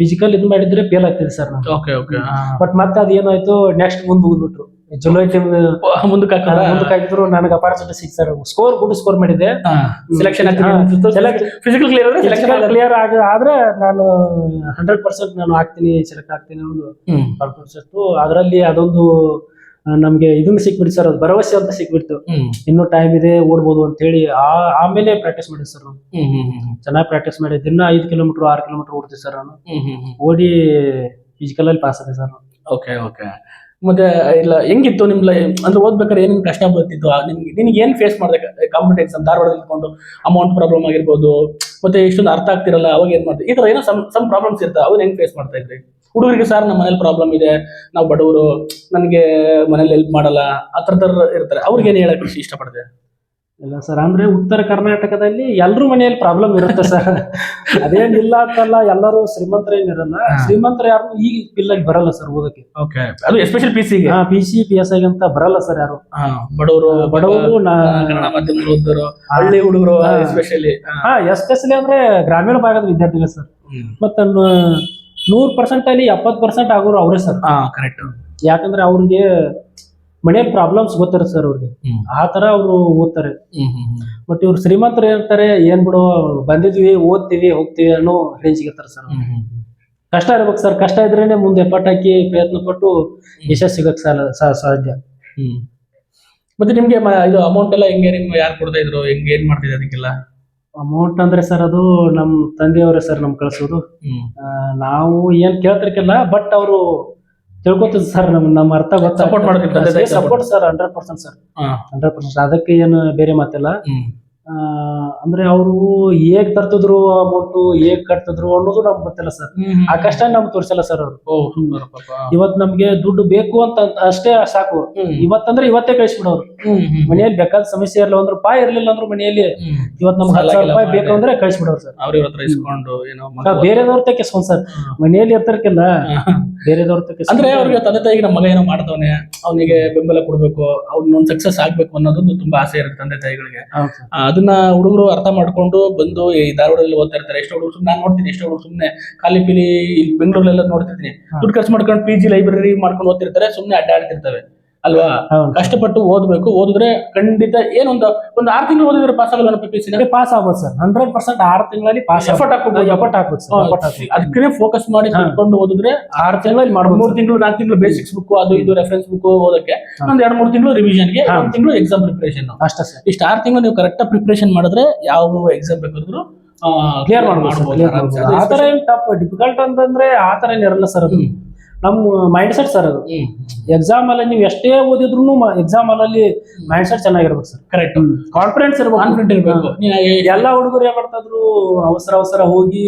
ಫಿಸಿಕಲ್ ಇದ್ ಮಾಡಿದ್ರೆ ಫೇಲ್ ಆಗ್ತಿದೆ ಸರ್ ನಾನು. ಬಟ್ ಮತ್ತೆ ಅದೇನಾಯ್ತು ನೆಕ್ಸ್ಟ್ ಮುಂದೆ ಹೋಗ್ಬಿಟ್ರು ಜುಲೈ ಐತಿ ಮುಂದಕ್ಕೆ ಹಾಕದ ಮುಂದಕ್ಕೆ ಹಾಕಿದ್ರು. ನನಗೆ opportunity sir score good score ಮಾಡಿದೆ selection physical clear selection clear ಆಗ ಆದ್ರೆ ನಾನು ಹಂಡ್ರೆಡ್ ಪರ್ಸೆಂಟ್ ನಾನು ಹಾಕ್ತೀನಿ ಸೆಲೆಕ್ಟ್ ಆಗ್ತೀನಿ ಅನ್ನೋದು ಕಾನ್ಫಿಡೆನ್ಸ್ ಇತ್ತು ಅದರಲ್ಲಿ ಅದೊಂದು ನಮ್ಗೆ ಇದನ್ನ ಸಿಕ್ಬಿಡ್ತು ಸರ್ ಅದು ಭರವಸೆ ಅಂತ ಸಿಕ್ಬಿಡ್ತು. ಇನ್ನು ಟೈಮ್ ಇದೆ ಓಡ್ಬೋದು ಅಂತ ಹೇಳಿ ಆ ಆಮೇಲೆ ಪ್ರಾಕ್ಟೀಸ್ ಮಾಡಿದ್ವಿ ಸರ್ ಹ್ಮ್ ಚೆನ್ನಾಗಿ ಪ್ರಾಕ್ಟೀಸ್ ಮಾಡಿ ದಿನ ಐದು ಕಿಲೋಮೀಟರ್ ಆರು ಕಿಲೋಮೀಟರ್ ಓಡ್ತೀವಿ ಸರ್ ನಾನು. ಓಡಿ ಫಿಸಿಕಲ್ ಅಲ್ಲಿ ಪಾಸ್ ಆದೆ ಸರ್ ಓಕೆ ಓಕೆ ಮತ್ತೆ ಇಲ್ಲ, ಹೆಂಗಿತ್ತು ನಿಮ್ಮ ಲೈ ಅಂದ್ರೆ ಓದ್ಬೇಕಾದ್ರೆ ಏನೇನು ಕಷ್ಟ ಬರ್ತಿತ್ತು ನಿಮ್ಗೆ, ನಿನ್ಗೆ ಏನ್ ಫೇಸ್ ಮಾಡಿದೆ ಕಾಂಪಿಟೇಟ್ ಎಕ್ಸಾಮ್ ಧಾರವಾಡದಲ್ಲಿ ಇಟ್ಕೊಂಡು ಅಮೌಂಟ್ ಪ್ರಾಬ್ಲಮ್ ಆಗಿರ್ಬೋದು, ಮತ್ತೆ ಇಷ್ಟೊಂದು ಅರ್ಥ ಆಗ್ತಿರಲ್ಲ, ಅವಾಗ ಏನ್ ಮಾಡ್ತೀವಿ ಈ ತರ ಏನೋ ಸಮ್ ಸಮ್ ಪ್ರಾಬ್ಲಮ್ಸ್ ಇರ್ತಾವೆ ಅವ್ರು ಹೆಂಗ್ ಫೇಸ್ ಮಾಡ್ತಾ ಇದ್ರಿ? ಹುಡುಗರಿಗೆ ಸರ್ ನಮ್ಮ ಮನೇಲಿ ಪ್ರಾಬ್ಲಮ್ ಇದೆ, ನಾವು ಬಡವರು, ನನಗೆ ಮನೇಲಿ ಹೆಲ್ಪ್ ಮಾಡಲ್ಲ, ಆ ಥರದವ್ರು ಇರ್ತಾರೆ. ಅವ್ರಿಗೆ ಏನು ಹೇಳಕ್ ಇಷ್ಟಪಡ್ತೆ ಇಲ್ಲ ಸರ್ ಅಂದ್ರೆ ಉತ್ತರ ಕರ್ನಾಟಕದಲ್ಲಿ ಎಲ್ಲರ ಮನೆಯಲ್ಲಿ ಪ್ರಾಬ್ಲಮ್ ಇರುತ್ತೆ ಸರ್. ಅದೇನಿಲ್ಲ ಅಂತಲ್ಲ ಎಲ್ಲರೂ ಶ್ರೀಮಂತರ ಏನಿರಲ್ಲ. ಶ್ರೀಮಂತರ ಯಾರು ಈಗ ಪಿಲ್ಲಾಗಿ ಬರಲ್ಲ ಸರ್ ಓದಕ್ಕೆ ಓಕೆ ಅದು special P C P C P S I ಅಂತ ಬರಲ್ಲ ಸರ್ ಯಾರು. ಬಡವರು ಬಡವರು ಕನ್ನಡ ಹಳ್ಳಿ ಹುಡುಗರು. ಎಸ್ಪೆಷಲಿ ಹಾ. ಎಸ್ಪೆಷಲಿ ಅಂದ್ರೆ ಗ್ರಾಮೀಣ ಭಾಗದ ವಿದ್ಯಾರ್ಥಿಗಳು ಸರ್. ಮತ್ತ ನೂರ್ ಪರ್ಸೆಂಟ್ ಅಲ್ಲಿ ಎಪ್ಪತ್ ಪರ್ಸೆಂಟ್ ಆಗೋರು ಅವರೇ ಸರ್. ಕರೆಕ್ಟ್ ಯಾಕಂದ್ರೆ ಅವ್ರಿಗೆ ಮನೆಯ ಪ್ರಾಬ್ಲಮ್ಸ್ ಗೊತ್ತಾರೆ ಸರ್ ಅವ್ರಿಗೆ. ಆ ತರ ಅವರು ಓದ್ತಾರೆ. ಬಟ್ ಇವ್ರು ಶ್ರೀಮಂತರು ಇರ್ತಾರೆ ಏನ್ ಬಿಡು ಬಂದಿದ್ವಿ ಓದ್ತೀವಿ ಹೋಗ್ತೀವಿ ಅನ್ನೋ ರೇಂಜ್ ಇರ್ತಾರೆ ಸರ್ ಕಷ್ಟ ಇರ್ಬೇಕು ಸರ್ ಕಷ್ಟ ಇದ್ರೇನೆ ಮುಂದೆ ಎಫರ್ಟ್ ಹಾಕಿ ಪ್ರಯತ್ನ ಪಟ್ಟು ಯಶಸ್ಸು ಸಿಗಕ್ ಸಾಧ್ಯ. ಮತ್ತೆ ನಿಮ್ಗೆ ಮ- ಇದು ಅಮೌಂಟ್ ಎಲ್ಲ ಹೆಂಗೆ ನಿಮ್ಗೆ ಯಾರು ಕೊಡ್ತಾ ಇದ್ರು? ಹೆಂಗ್ ಏನ್ ಮಾಡ್ತಿದ್ರು ಅದಕ್ಕೆಲ್ಲ? ಅಮೌಂಟ್ ಅಂದ್ರೆ ಸರ್ ಅದು ನಮ್ ತಂದೆಯವರೇ ಸರ್ ನಮ್ ಕಳ್ಸೋದು. ಹ್ಮ್. ಆ, ನಾವು ಏನ್ ಕೇಳ್ತಿರ್ಕಿಲ್ಲ ಬಟ್ ಅವರು ತಿಳ್ಕೊತದ ಸರ್ ನಮ್ ನಮ್ಮ ಅರ್ಥ ಗೊತ್ತಾ ತಂದೆ ತಾಯಿ support sir hundred percent sir. Hundred percent ಅದಕ್ಕೆ ಏನು ಬೇರೆ ಮಾತಿಲ್ಲ. ಅಂದ್ರೆ ಅವರು ಹೇಗ್ ತರ್ತಿದ್ರು ಅಮೌಂಟ್ ಹೇಗ್ ಕಟ್ತಿದ್ರು ಅನ್ನೋದು ನಮ್ಗೆ ಗೊತ್ತಿಲ್ಲ ಸರ್ ಆ ಕಷ್ಟ ನಮ್ಗೆ ತೋರಿಸಲ್ಲ ಸರ್ ಅವರು. ಇವತ್ ನಮ್ಗೆ ದುಡ್ಡು ಬೇಕು ಅಂತ ಅಷ್ಟೇ ಸಾಕು. ಇವತ್ತಂದ್ರೆ ಇವತ್ತೇ ಕಳಿಸ್ಬಿಡೋರು. ಮನೆಯಲ್ಲಿ ಬೇಕಾದ ಸಮಸ್ಯೆ ಇರಲಿಲ್ಲ ಅಂದ್ರೆ ರೂಪಾಯಿ ಇರ್ಲಿಲ್ಲ ಅಂದ್ರೆ ಮನೆಯಲ್ಲಿ ಇವತ್ ನಮ್ಗೆ ಹತ್ತು ಸಾವಿರ ರೂಪಾಯಿ ಬೇಕು ಅಂದ್ರೆ ಕಳಿಸ್ಬಿಡೋರು ಸರ್ ಅವ್ರ ಹತ್ರ ಇಸ್ಕೊಂಡು ಏನೋ ಬೇರೆದವ್ರ ತೆಕ್ಕಿಸ್ಕೊಂಡ್ ಸರ್ ಮನೆಯಲ್ಲಿ ಇರ್ತಾರಕ್ಕಿಲ್ಲ. ಬೇರೆದವ್ರ ತೆಕ್ಕಿಸ್ ಅಂದ್ರೆ ಅವ್ರಿಗೆ ತಂದೆ ತಾಯಿಗೆ ನಮ್ಮ ಮಗ ಏನೋ ಮಾಡ್ತವನೆ ಅವನಿಗೆ ಬೆಂಬಲ ಕೊಡ್ಬೇಕು ಅವ್ನ ಒಂದ್ ಸಕ್ಸಸ್ ಆಗ್ಬೇಕು ಅನ್ನೋದೊಂದು ತುಂಬಾ ಆಸೆ ಇರುತ್ತೆ ತಂದೆ ತಾಯಿಗಳಿಗೆ. ಅದನ್ನ ಹುಡುಗರು ಅರ್ಥ ಮಾಡ್ಕೊಂಡು ಬಂದು ಈ ಧಾರವಾಡದಲ್ಲಿ ಓದ್ತಾ ಇರ್ತಾರೆ. ಎಷ್ಟೋ ಹುಡುಗರು ನಾನು ನೋಡ್ತೀನಿ ಎಷ್ಟೋ ಹುಡುಗರು ಸುಮ್ಮನೆ ಖಾಲಿ ಪಿಲಿ ಬೆಂಗಳೂರಲ್ಲೆಲ್ಲ ನೋಡ್ತಿರ್ತೀನಿ. ದುಡ್ಡು ಖರ್ಚು ಮಾಡ್ಕೊಂಡು ಪಿ ಜಿ ಲೈಬ್ರರಿ ಮಾಡ್ಕೊಂಡು ಓದ್ತಿರ್ತಾರೆ ಸುಮ್ಮನೆ ಅಡ್ಡಾಡ್ತಿರ್ತವೆ ಅಲ್ವಾ? ಕಷ್ಟಪಟ್ಟು ಓದ್ಬೇಕು. ಓದಿದ್ರೆ ಖಂಡಿತ ಏನೊಂದು ಒಂದು ಆರು ತಿಂಗಳು ಓದಿದ್ರೆ ಪಾಸ್ ಆಗಲ್ಲ ಪಿ ಸಿ ಪಾಸ್ ಆಗ್ಬೋದು ಸರ್. ಹಂಡ್ರೆಡ್ ಪರ್ಸೆಂಟ್ ಆರು ತಿಂಗಳಲ್ಲಿ ಪಾಸ್ ಎಫರ್ಟ್ ಹಾಕೋದು ಎಫರ್ಟ್ ಹಾಕ್ಬೋದು ಎಫರ್ಟ್ ಹಾಕ್ಬೋದು ಅದಕ್ಕೆ ಫೋಕಸ್ ಮಾಡಿ. ಕುತ್ಕೊಂಡು ಓದಿದ್ರೆ ಆರು ತಿಂಗಳಲ್ಲಿ ಮಾಡ್ಬೋದು ಮೂರು ತಿಂಗಳು ನಾಲ್ಕು ತಿಂಗಳು ಬೇಸಿಕ್ಸ್ ಬುಕ್ ಅದು ಇದು ರೆಫರೆನ್ಸ್ ಬುಕ್ ಓದಕ್ಕೆ ಒಂದ್ ಎರಡು ಮೂರು ತಿಂಗಳು ರಿವಿಷನ್ಗೆ ಒಂದು ತಿಂಗಳು ಎಕ್ಸಾಮ್ ಪ್ರಿಪರೇಷನ್ ಅಷ್ಟೇ ಸರ್. ಇಷ್ಟು ಆರು ತಿಂಗಳು ನೀವು ಕರೆಕ್ಟ್ ಪ್ರಿಪರೇಷನ್ ಮಾಡಿದ್ರೆ ಯಾವ ಎಕ್ಸಾಮ್ ಬೇಕಾದ್ರು ಕ್ಲಿಯರ್ ಮಾಡ್ಬೋದು ಆತರ ಏನ್ ಟಫ್ ಡಿಫಿಕಲ್ಟ್ ಅಂತಂದ್ರೆ ಆತರ ಏನಿರಲ್ಲ ಸರ್ ಅದು. ನಮ್ಮ ಮೈಂಡ್ ಸೆಟ್ ಸರ್ ಅದು ಎಕ್ಸಾಮ್ ಅಲ್ಲಿ ನೀವು ಎಷ್ಟೇ ಓದಿದ್ರು ಎಕ್ಸಾಮ್ ಅಲ್ಲಿ ಮೈಂಡ್ ಸೆಟ್ ಚೆನ್ನಾಗಿರ್ಬೇಕು ಸರ್ ಕರೆಕ್ಟ್ ಕಾನ್ಫಿಡೆನ್ಸ್ ಇರ್ಬೇಕು. ಕಾನ್ಫಿಡೆಂಟ್ ಇರಬೇಕು. ಎಲ್ಲ ಹುಡುಗರು ಏನ್ ಮಾಡ್ತಾ ಇದ್ರು ಅವಸರ ಅವಸರ ಹೋಗಿ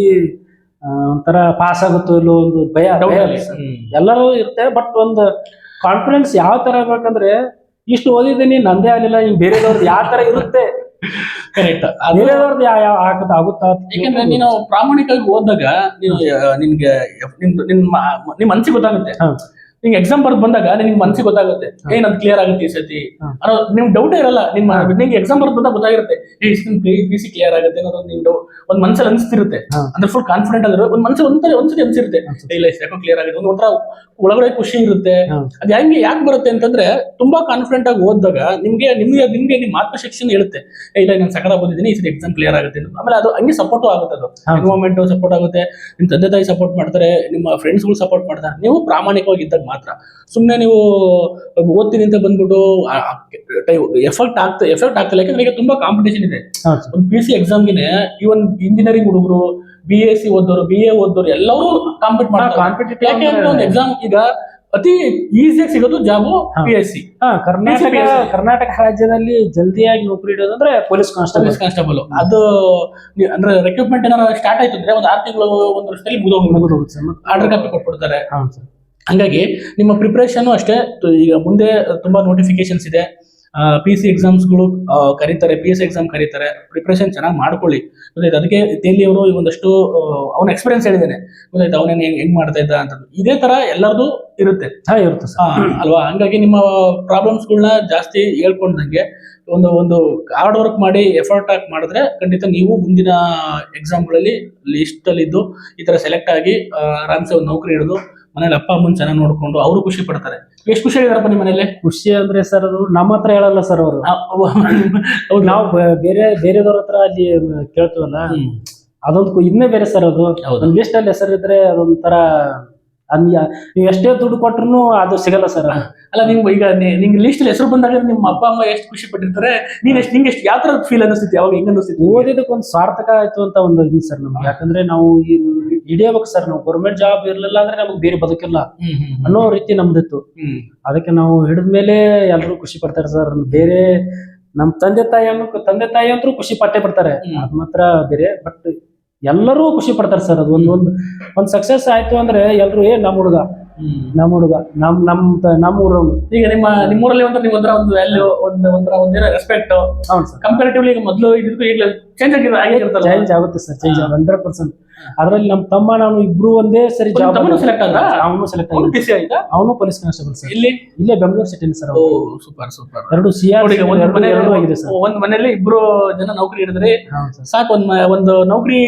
ಒಂಥರ ಪಾಸ್ ಆಗುತ್ತೋ ಇಲ್ಲೋ ಒಂದು ಭಯ ಎಲ್ಲರೂ ಇರುತ್ತೆ ಬಟ್ ಒಂದು ಕಾನ್ಫಿಡೆನ್ಸ್ ಯಾವ ತರ ಇರ್ಬೇಕಂದ್ರೆ ಇಷ್ಟು ಓದಿದ್ದೀನಿ ನಂದೇ ಆಗಲಿಲ್ಲ ಹಿಂಗೆ ಬೇರೆದವ್ರದ್ದು ಯಾವ ತರ ಇರುತ್ತೆ ಕರೆಕ್ಟ್ ಬೇರೆದವ್ರದ್ದು ಯಾವ ಯಾವ ಆಗತ್ತ ಆಗುತ್ತಾ? ಯಾಕಂದ್ರೆ ನೀನು ಪ್ರಾಮಾಣಿಕವಾಗಿ ಓದಿದಾಗ ನೀನು ನಿಮ್ಗೆ ನಿನ್ಗೆ ನಿಮ್ ನಿನ್ ನಿಮ್ ಮನ್ಸಿಗೆ ಗೊತ್ತಾಗುತ್ತೆ. ನಿಂಗೆ ಎಕ್ಸಾಮ್ ಬರ್ದು ಬಂದಾಗ ನಿನ್ಗೆ ಮನ್ಸಿಗೆ ಗೊತ್ತಾಗುತ್ತೆ. ಏನ್ ಅದು ಕ್ಲಿಯರ್ ಆಗುತ್ತೆ ಈ ಸತಿ. ಅನ್ನೋ ನಿಮ್ಗೆ ಡೌಟ್ ಇರಲ್ಲ. ನಿಮ್ಮ ನಿಂಗೆ ಎಕ್ಸಾಮ್ ಬರ್ದು ಬಂದಾಗ ಗೊತ್ತಾಗಿರುತ್ತೆ. ಏ ಪಿ ಸಿ ಕ್ಲಿಯರ್ ಆಗುತ್ತೆ ಅನ್ನೋದು ನಿಂದು ಒಂದ್ ಮನ್ಸಲ್ಲಿ ಅನ್ಸ್ತಿರುತ್ತೆ. ಅಂದ್ರೆ ಫುಲ್ ಕಾನ್ಫಿಡೆಂಟ್ ಅಂದ್ರೆ ಒಂದ್ ಮನ್ಸಲ್ಲಿ ಒಂದ್ಸರಿ ಒಂದ್ಸತಿ ಅನ್ಸಿರುತ್ತೆ. ಇಲ್ಲ ಯಾಕೋ ಕ್ಲಿಯರ್ ಆಗುತ್ತೆ ಒಂದ್ ಒಂಥರ ಒಳಗಡೆ ಖುಷಿ ಇರುತ್ತೆ. ಅದ್ ಹೆಂಗೆ ಯಾಕೆ ಬರುತ್ತೆ ಅಂತಂದ್ರೆ ತುಂಬಾ ಕಾನ್ಫಿಡೆಂಟ್ ಆಗಿ ಓದಿದಾಗ ನಿಮ್ಗೆ ನಿಮ್ಗೆ ನಿಮ್ಗೆ ನಿಮ್ಮ ಶಿಕ್ಷಣ ಹೇಳುತ್ತೆ. ಇಲ್ಲ ನಾನು ಸಕಲ ಬಂದಿದ್ದೀನಿ ಈ ಸರಿ ಎಕ್ಸಾಮ್ ಕ್ಲಿಯರ್ ಆಗುತ್ತೆ. ಆಮೇಲೆ ಅದು ಹಂಗೆ ಸಪೋರ್ಟ್ ಆಗುತ್ತೆ ಅದು. ಮೂವ್ಮೆಂಟ್ ಸಪೋರ್ಟ್ ಆಗುತ್ತೆ. ನಿಮ್ ತಂದೆ ತಾಯಿ ಸಪೋರ್ಟ್ ಮಾಡ್ತಾರೆ ನಿಮ್ಮ ಫ್ರೆಂಡ್ಸ್ಗಳು ಸಪೋರ್ಟ್ ಮಾಡ್ತಾರೆ. ನೀವು ಪ್ರಾಮಾಣಿಕವಾಗಿ ಇದ್ದಾಗ ಮಾತ್ರ. ಸುಮ್ಮನೆ ನೀವು ಓದ್ತೀನಿ ಅಂತ ಬಂದ್ಬಿಟ್ಟು ಎಫೆಕ್ಟ್ ಆಗ್ತಾ ಎಫೆಕ್ಟ್ ಆಗ್ತಿಲ್ಲ. ಯಾಕಂದ್ರೆ ಈಗ ತುಂಬಾ ಕಾಂಪಿಟೇಷನ್ ಇದೆ. ಒಂದ್ ಪಿ ಸಿ ಎಕ್ಸಾಮ್ಗೆ ಈವನ್ ಇಂಜಿನಿಯರಿಂಗ್ ಹುಡುಗರು ಬಿ ಎಸ್ ಸಿ ಓದೋರು ಬಿ ಎ ಓದೋರು ಎಲ್ಲರೂ ಕಾಂಪೀಟ್ ಮಾಡ್ತಾರೆ ಒಂದು ಎಕ್ಸಾಮ್ ಈಗ ಅತಿ ಈಸಿಯಾಗಿ ಸಿಗೋದು job. P S C Karnataka Karnataka ರಾಜ್ಯದಲ್ಲಿ ಜಲ್ದಿಯಾಗಿ ನೌಕರಿ ಇಡೋದಂದ್ರೆ ಪೊಲೀಸ್ ಕಾನ್ಸ್ಟೇಬಲ್ ಕಾನ್ಸ್ಟೇಬಲ್ ಅದು ಅಂದ್ರೆ ರೆಕ್ರೂಟ್ಮೆಂಟ್ ಏನಾರ ಸ್ಟಾರ್ಟ್ ಆಯ್ತು ಅಂದ್ರೆ ಒಂದು ಆರು ತಿಂಗಳು ಒಂದು ವರ್ಷದಲ್ಲಿ ಮುಗಿದೋಗ್ಬಿಡುತ್ತೆ. ಮುಗಿದು ಹೋಗುತ್ತೆ ಸರ್ ಮತ್ತೆ- ಆರ್ಡರ್ ಕಾಪಿ ಕೊಟ್ಬಿಡ್ತಾರೆ ಹಂಗಾಗಿ ನಿಮ್ಮ ಪ್ರಿಪ್ರೇಷನ್ ಅಷ್ಟೇ. ಈಗ ಮುಂದೆ ತುಂಬಾ ನೋಟಿಫಿಕೇಶನ್ಸ್ ಇದೆ. ಪಿ ಸಿ ಎಕ್ಸಾಮ್ಸ್ಗಳು ಕರೀತಾರೆ ಪಿ ಎಸ್ ಎಕ್ಸಾಮ್ ಕರೀತಾರೆ. ಪ್ರಿಪ್ರೇಷನ್ ಚೆನ್ನಾಗಿ ಮಾಡ್ಕೊಳ್ಳಿ. ಗೊತ್ತಾಯ್ತು? ಅದಕ್ಕೆ ತೇಲಿ ಅವರು ಒಂದಷ್ಟು ಅವನ ಎಕ್ಸ್ಪೀರಿಯನ್ಸ್ ಹೇಳಿದ್ದೇನೆ. ಗೊತ್ತಾಯ್ತು? ಅವನೇನು ಹೆಂಗ್ ಹೆಂಗ್ ಮಾಡ್ತಾ ಇದ್ದ ಅಂತ. ಇದೇ ತರ ಎಲ್ಲರದು ಇರುತ್ತೆ. ಹಾ ಇರುತ್ತೆ ಸರ್. ಅಲ್ವಾ? ಹಂಗಾಗಿ ನಿಮ್ಮ ಪ್ರಾಬ್ಲಮ್ಸ್ಗಳನ್ನ ಜಾಸ್ತಿ ಹೇಳ್ಕೊಂಡಂಗೆ ಒಂದು ಒಂದು ಹಾರ್ಡ್ ವರ್ಕ್ ಮಾಡಿ ಎಫರ್ಟ್ ಹಾಕಿ ಮಾಡಿದ್ರೆ ಖಂಡಿತ ನೀವು ಮುಂದಿನ ಎಕ್ಸಾಮ್ಗಳಲ್ಲಿ ಲಿಸ್ಟಲ್ಲಿದ್ದು ಈ ತರ ಸೆಲೆಕ್ಟ್ ಆಗಿ ಆರಾಮ್ಸೆ ಒಂದು ನೌಕರಿ ಹಿಡಿದು ಮನೇಲಿ ಅಪ್ಪ ಅಮ್ಮನ ಚೆನ್ನಾಗಿ ನೋಡ್ಕೊಂಡು ಅವರು ಖುಷಿ ಪಡ್ತಾರೆ. ಎಷ್ಟು ಖುಷಿ ಆಗಿದಾರಪ್ಪ ನಿಮ್ಮ ಮನೇಲಿ? ಖುಷಿ ಅಂದ್ರೆ ಸರ್ ಅದು ನಮ್ಮ ಹತ್ರ ಹೇಳಲ್ಲ ಸರ್ ಅವರು. ನಾವು ಬೇರೆ ಬೇರೆದವ್ರ ಹತ್ರ ಅಲ್ಲಿ ಕೇಳ್ತೀವಲ್ಲ. ಅದೊಂದು ಇನ್ನೇ ಬೇರೆ ಸರ್ ಅದು. ಲಿಸ್ಟ್ ಅಲ್ಲಿ ಹೆಸರಿದ್ರೆ ಅದೊಂಥರ ಯಾ- ನೀವು ಎಷ್ಟೇ ದುಡ್ಡು ಕೊಟ್ರು ಅದು ಸಿಗಲ್ಲ ಸರ್ ಅಲ್ಲ ನಿಮ್ಗೆ ಈಗ ನಿಂಗೆ ಲಿಸ್ಟ್ ಹೆಸರು ಬಂದಾಗ ನಿಮ್ಮ ಅಪ್ಪ ಅಮ್ಮ ಎಷ್ಟು ಖುಷಿ ಪಟ್ಟಿರ್ತಾರೆ ನೀನ್ ಎಷ್ಟು ನಿಂಗೆ ಎಷ್ಟು ಯಾವ ಥರ ಫೀಲ್ ಅನಿಸ್ತಿತ್ತು ಯಾವಾಗ ಹೆಂಗ ಅನಿಸ್ತಿತ್ತು ಓದಿದಕ್ಕೆ ಒಂದು ಸಾರ್ಥಕ ಆಯ್ತು ಅಂತ ಒಂದು ಇದು ಸರ್ ನಮ್ಗೆ. ಯಾಕಂದ್ರೆ ನಾವು ಈ ಹಿಡಿಯಬೇಕು ಸರ್ ನಾವು ಗೌರ್ಮೆಂಟ್ ಜಾಬ್ ಇರಲಿಲ್ಲ ಅಂದ್ರೆ ನಮ್ಗೆ ಬೇರೆ ಬದುಕಿಲ್ಲ ಅನ್ನೋ ರೀತಿ ನಮ್ದಿತ್ತು. ಅದಕ್ಕೆ ನಾವು ಹಿಡಿದ ಮೇಲೆ ಎಲ್ಲರೂ ಖುಷಿ ಪಡ್ತಾರೆ ಸರ್ ಬೇರೆ ನಮ್ಮ ತಂದೆ ತಾಯಿ ಅನ್ನೋ ತಂದೆ ತಾಯಿ ಅಂತೂ ಖುಷಿ ಪಟ್ಟೆ ಬರ್ತಾರೆ ಅದ್ ಮಾತ್ರ ಬೇರೆ ಬಟ್ ಎಲ್ಲರೂ ಖುಷಿ ಪಡ್ತಾರೆ ಸರ್ ಅದು ಒಂದು ಒಂದು ಒಂದು ಸಕ್ಸಸ್ ಆಯಿತು ಅಂದ್ರೆ ಎಲ್ಲರೂ ಏ ನಮ್ಮ ಹುಡುಗ ನಮ್ಮ ಹುಡುಗ ನಮ್ ನಮ್ ನಮ್ಮ ಊರ ಈಗ ನಿಮ್ಮ ನಿಮ್ಮೂರಲ್ಲಿ ಒಂಥರ ನೀವು ಒಂಥರ ಒಂದು ವ್ಯಾಲ್ಯೂ ಒಂದು ಒಂಥರ ಒಂದೇನೋ ರೆಸ್ಪೆಕ್ಟ್ ಹೌದು ಸರ್. ಕಂಪೇರಿಟಿವ್ಲಿ ಈಗ ಮೊದಲು ಇದಕ್ಕೂ ಈಗ ಚೇಂಜ್ ಆಗಿರೋ ಆಗಿರುತ್ತಲ್ಲ ಚೇಂಜ್ ಆಗುತ್ತೆ ಸರ್ ಚೇಂಜ್ ಆಗುತ್ತೆ ಹಂಡ್ರೆಡ್ ಪರ್ಸೆಂಟ್ ಅದ್ರಲ್ಲಿ ನಮ್ಮ ತಮ್ಮ ನಾನು ಇಬ್ರು ಒಂದೇ ಸರಿ ಜಾಬ್ ತಮ್ಮನು ಸೆಲೆಕ್ಟ್ ಆದ್ರಾ? ಅವನು ಸೆಲೆಕ್ಟ್ ಆಗಿ ಬಿಸಿ ಆಯ್ತಾ ಅವನು ಪೊಲೀಸ್ ಕಾನ್ಸ್ಟೇಬಲ್ ಸರ್. ಇಲ್ಲಿ ಇಲ್ಲೇ ಬೆಂಗಳೂರು ಸಿಟಿ ಸರ್ ಓ ಸೂಪರ್ ಸೂಪರ್ ಎರಡು ಸಿ ಆರ್ ನೋಡಿ ಈಗ ಒಂದು ಮನೆ ಎರಡು ಆಗಿದೆ ಸರ್. ಒಂದ್ ಮನೇಲಿ ಇಬ್ರು ಜನ ನೌಕರಿ ಹಿಡಿದ್ರೆ ಸಾಕು ಒಂದ್ ಒಂದು ನೌಕರಿ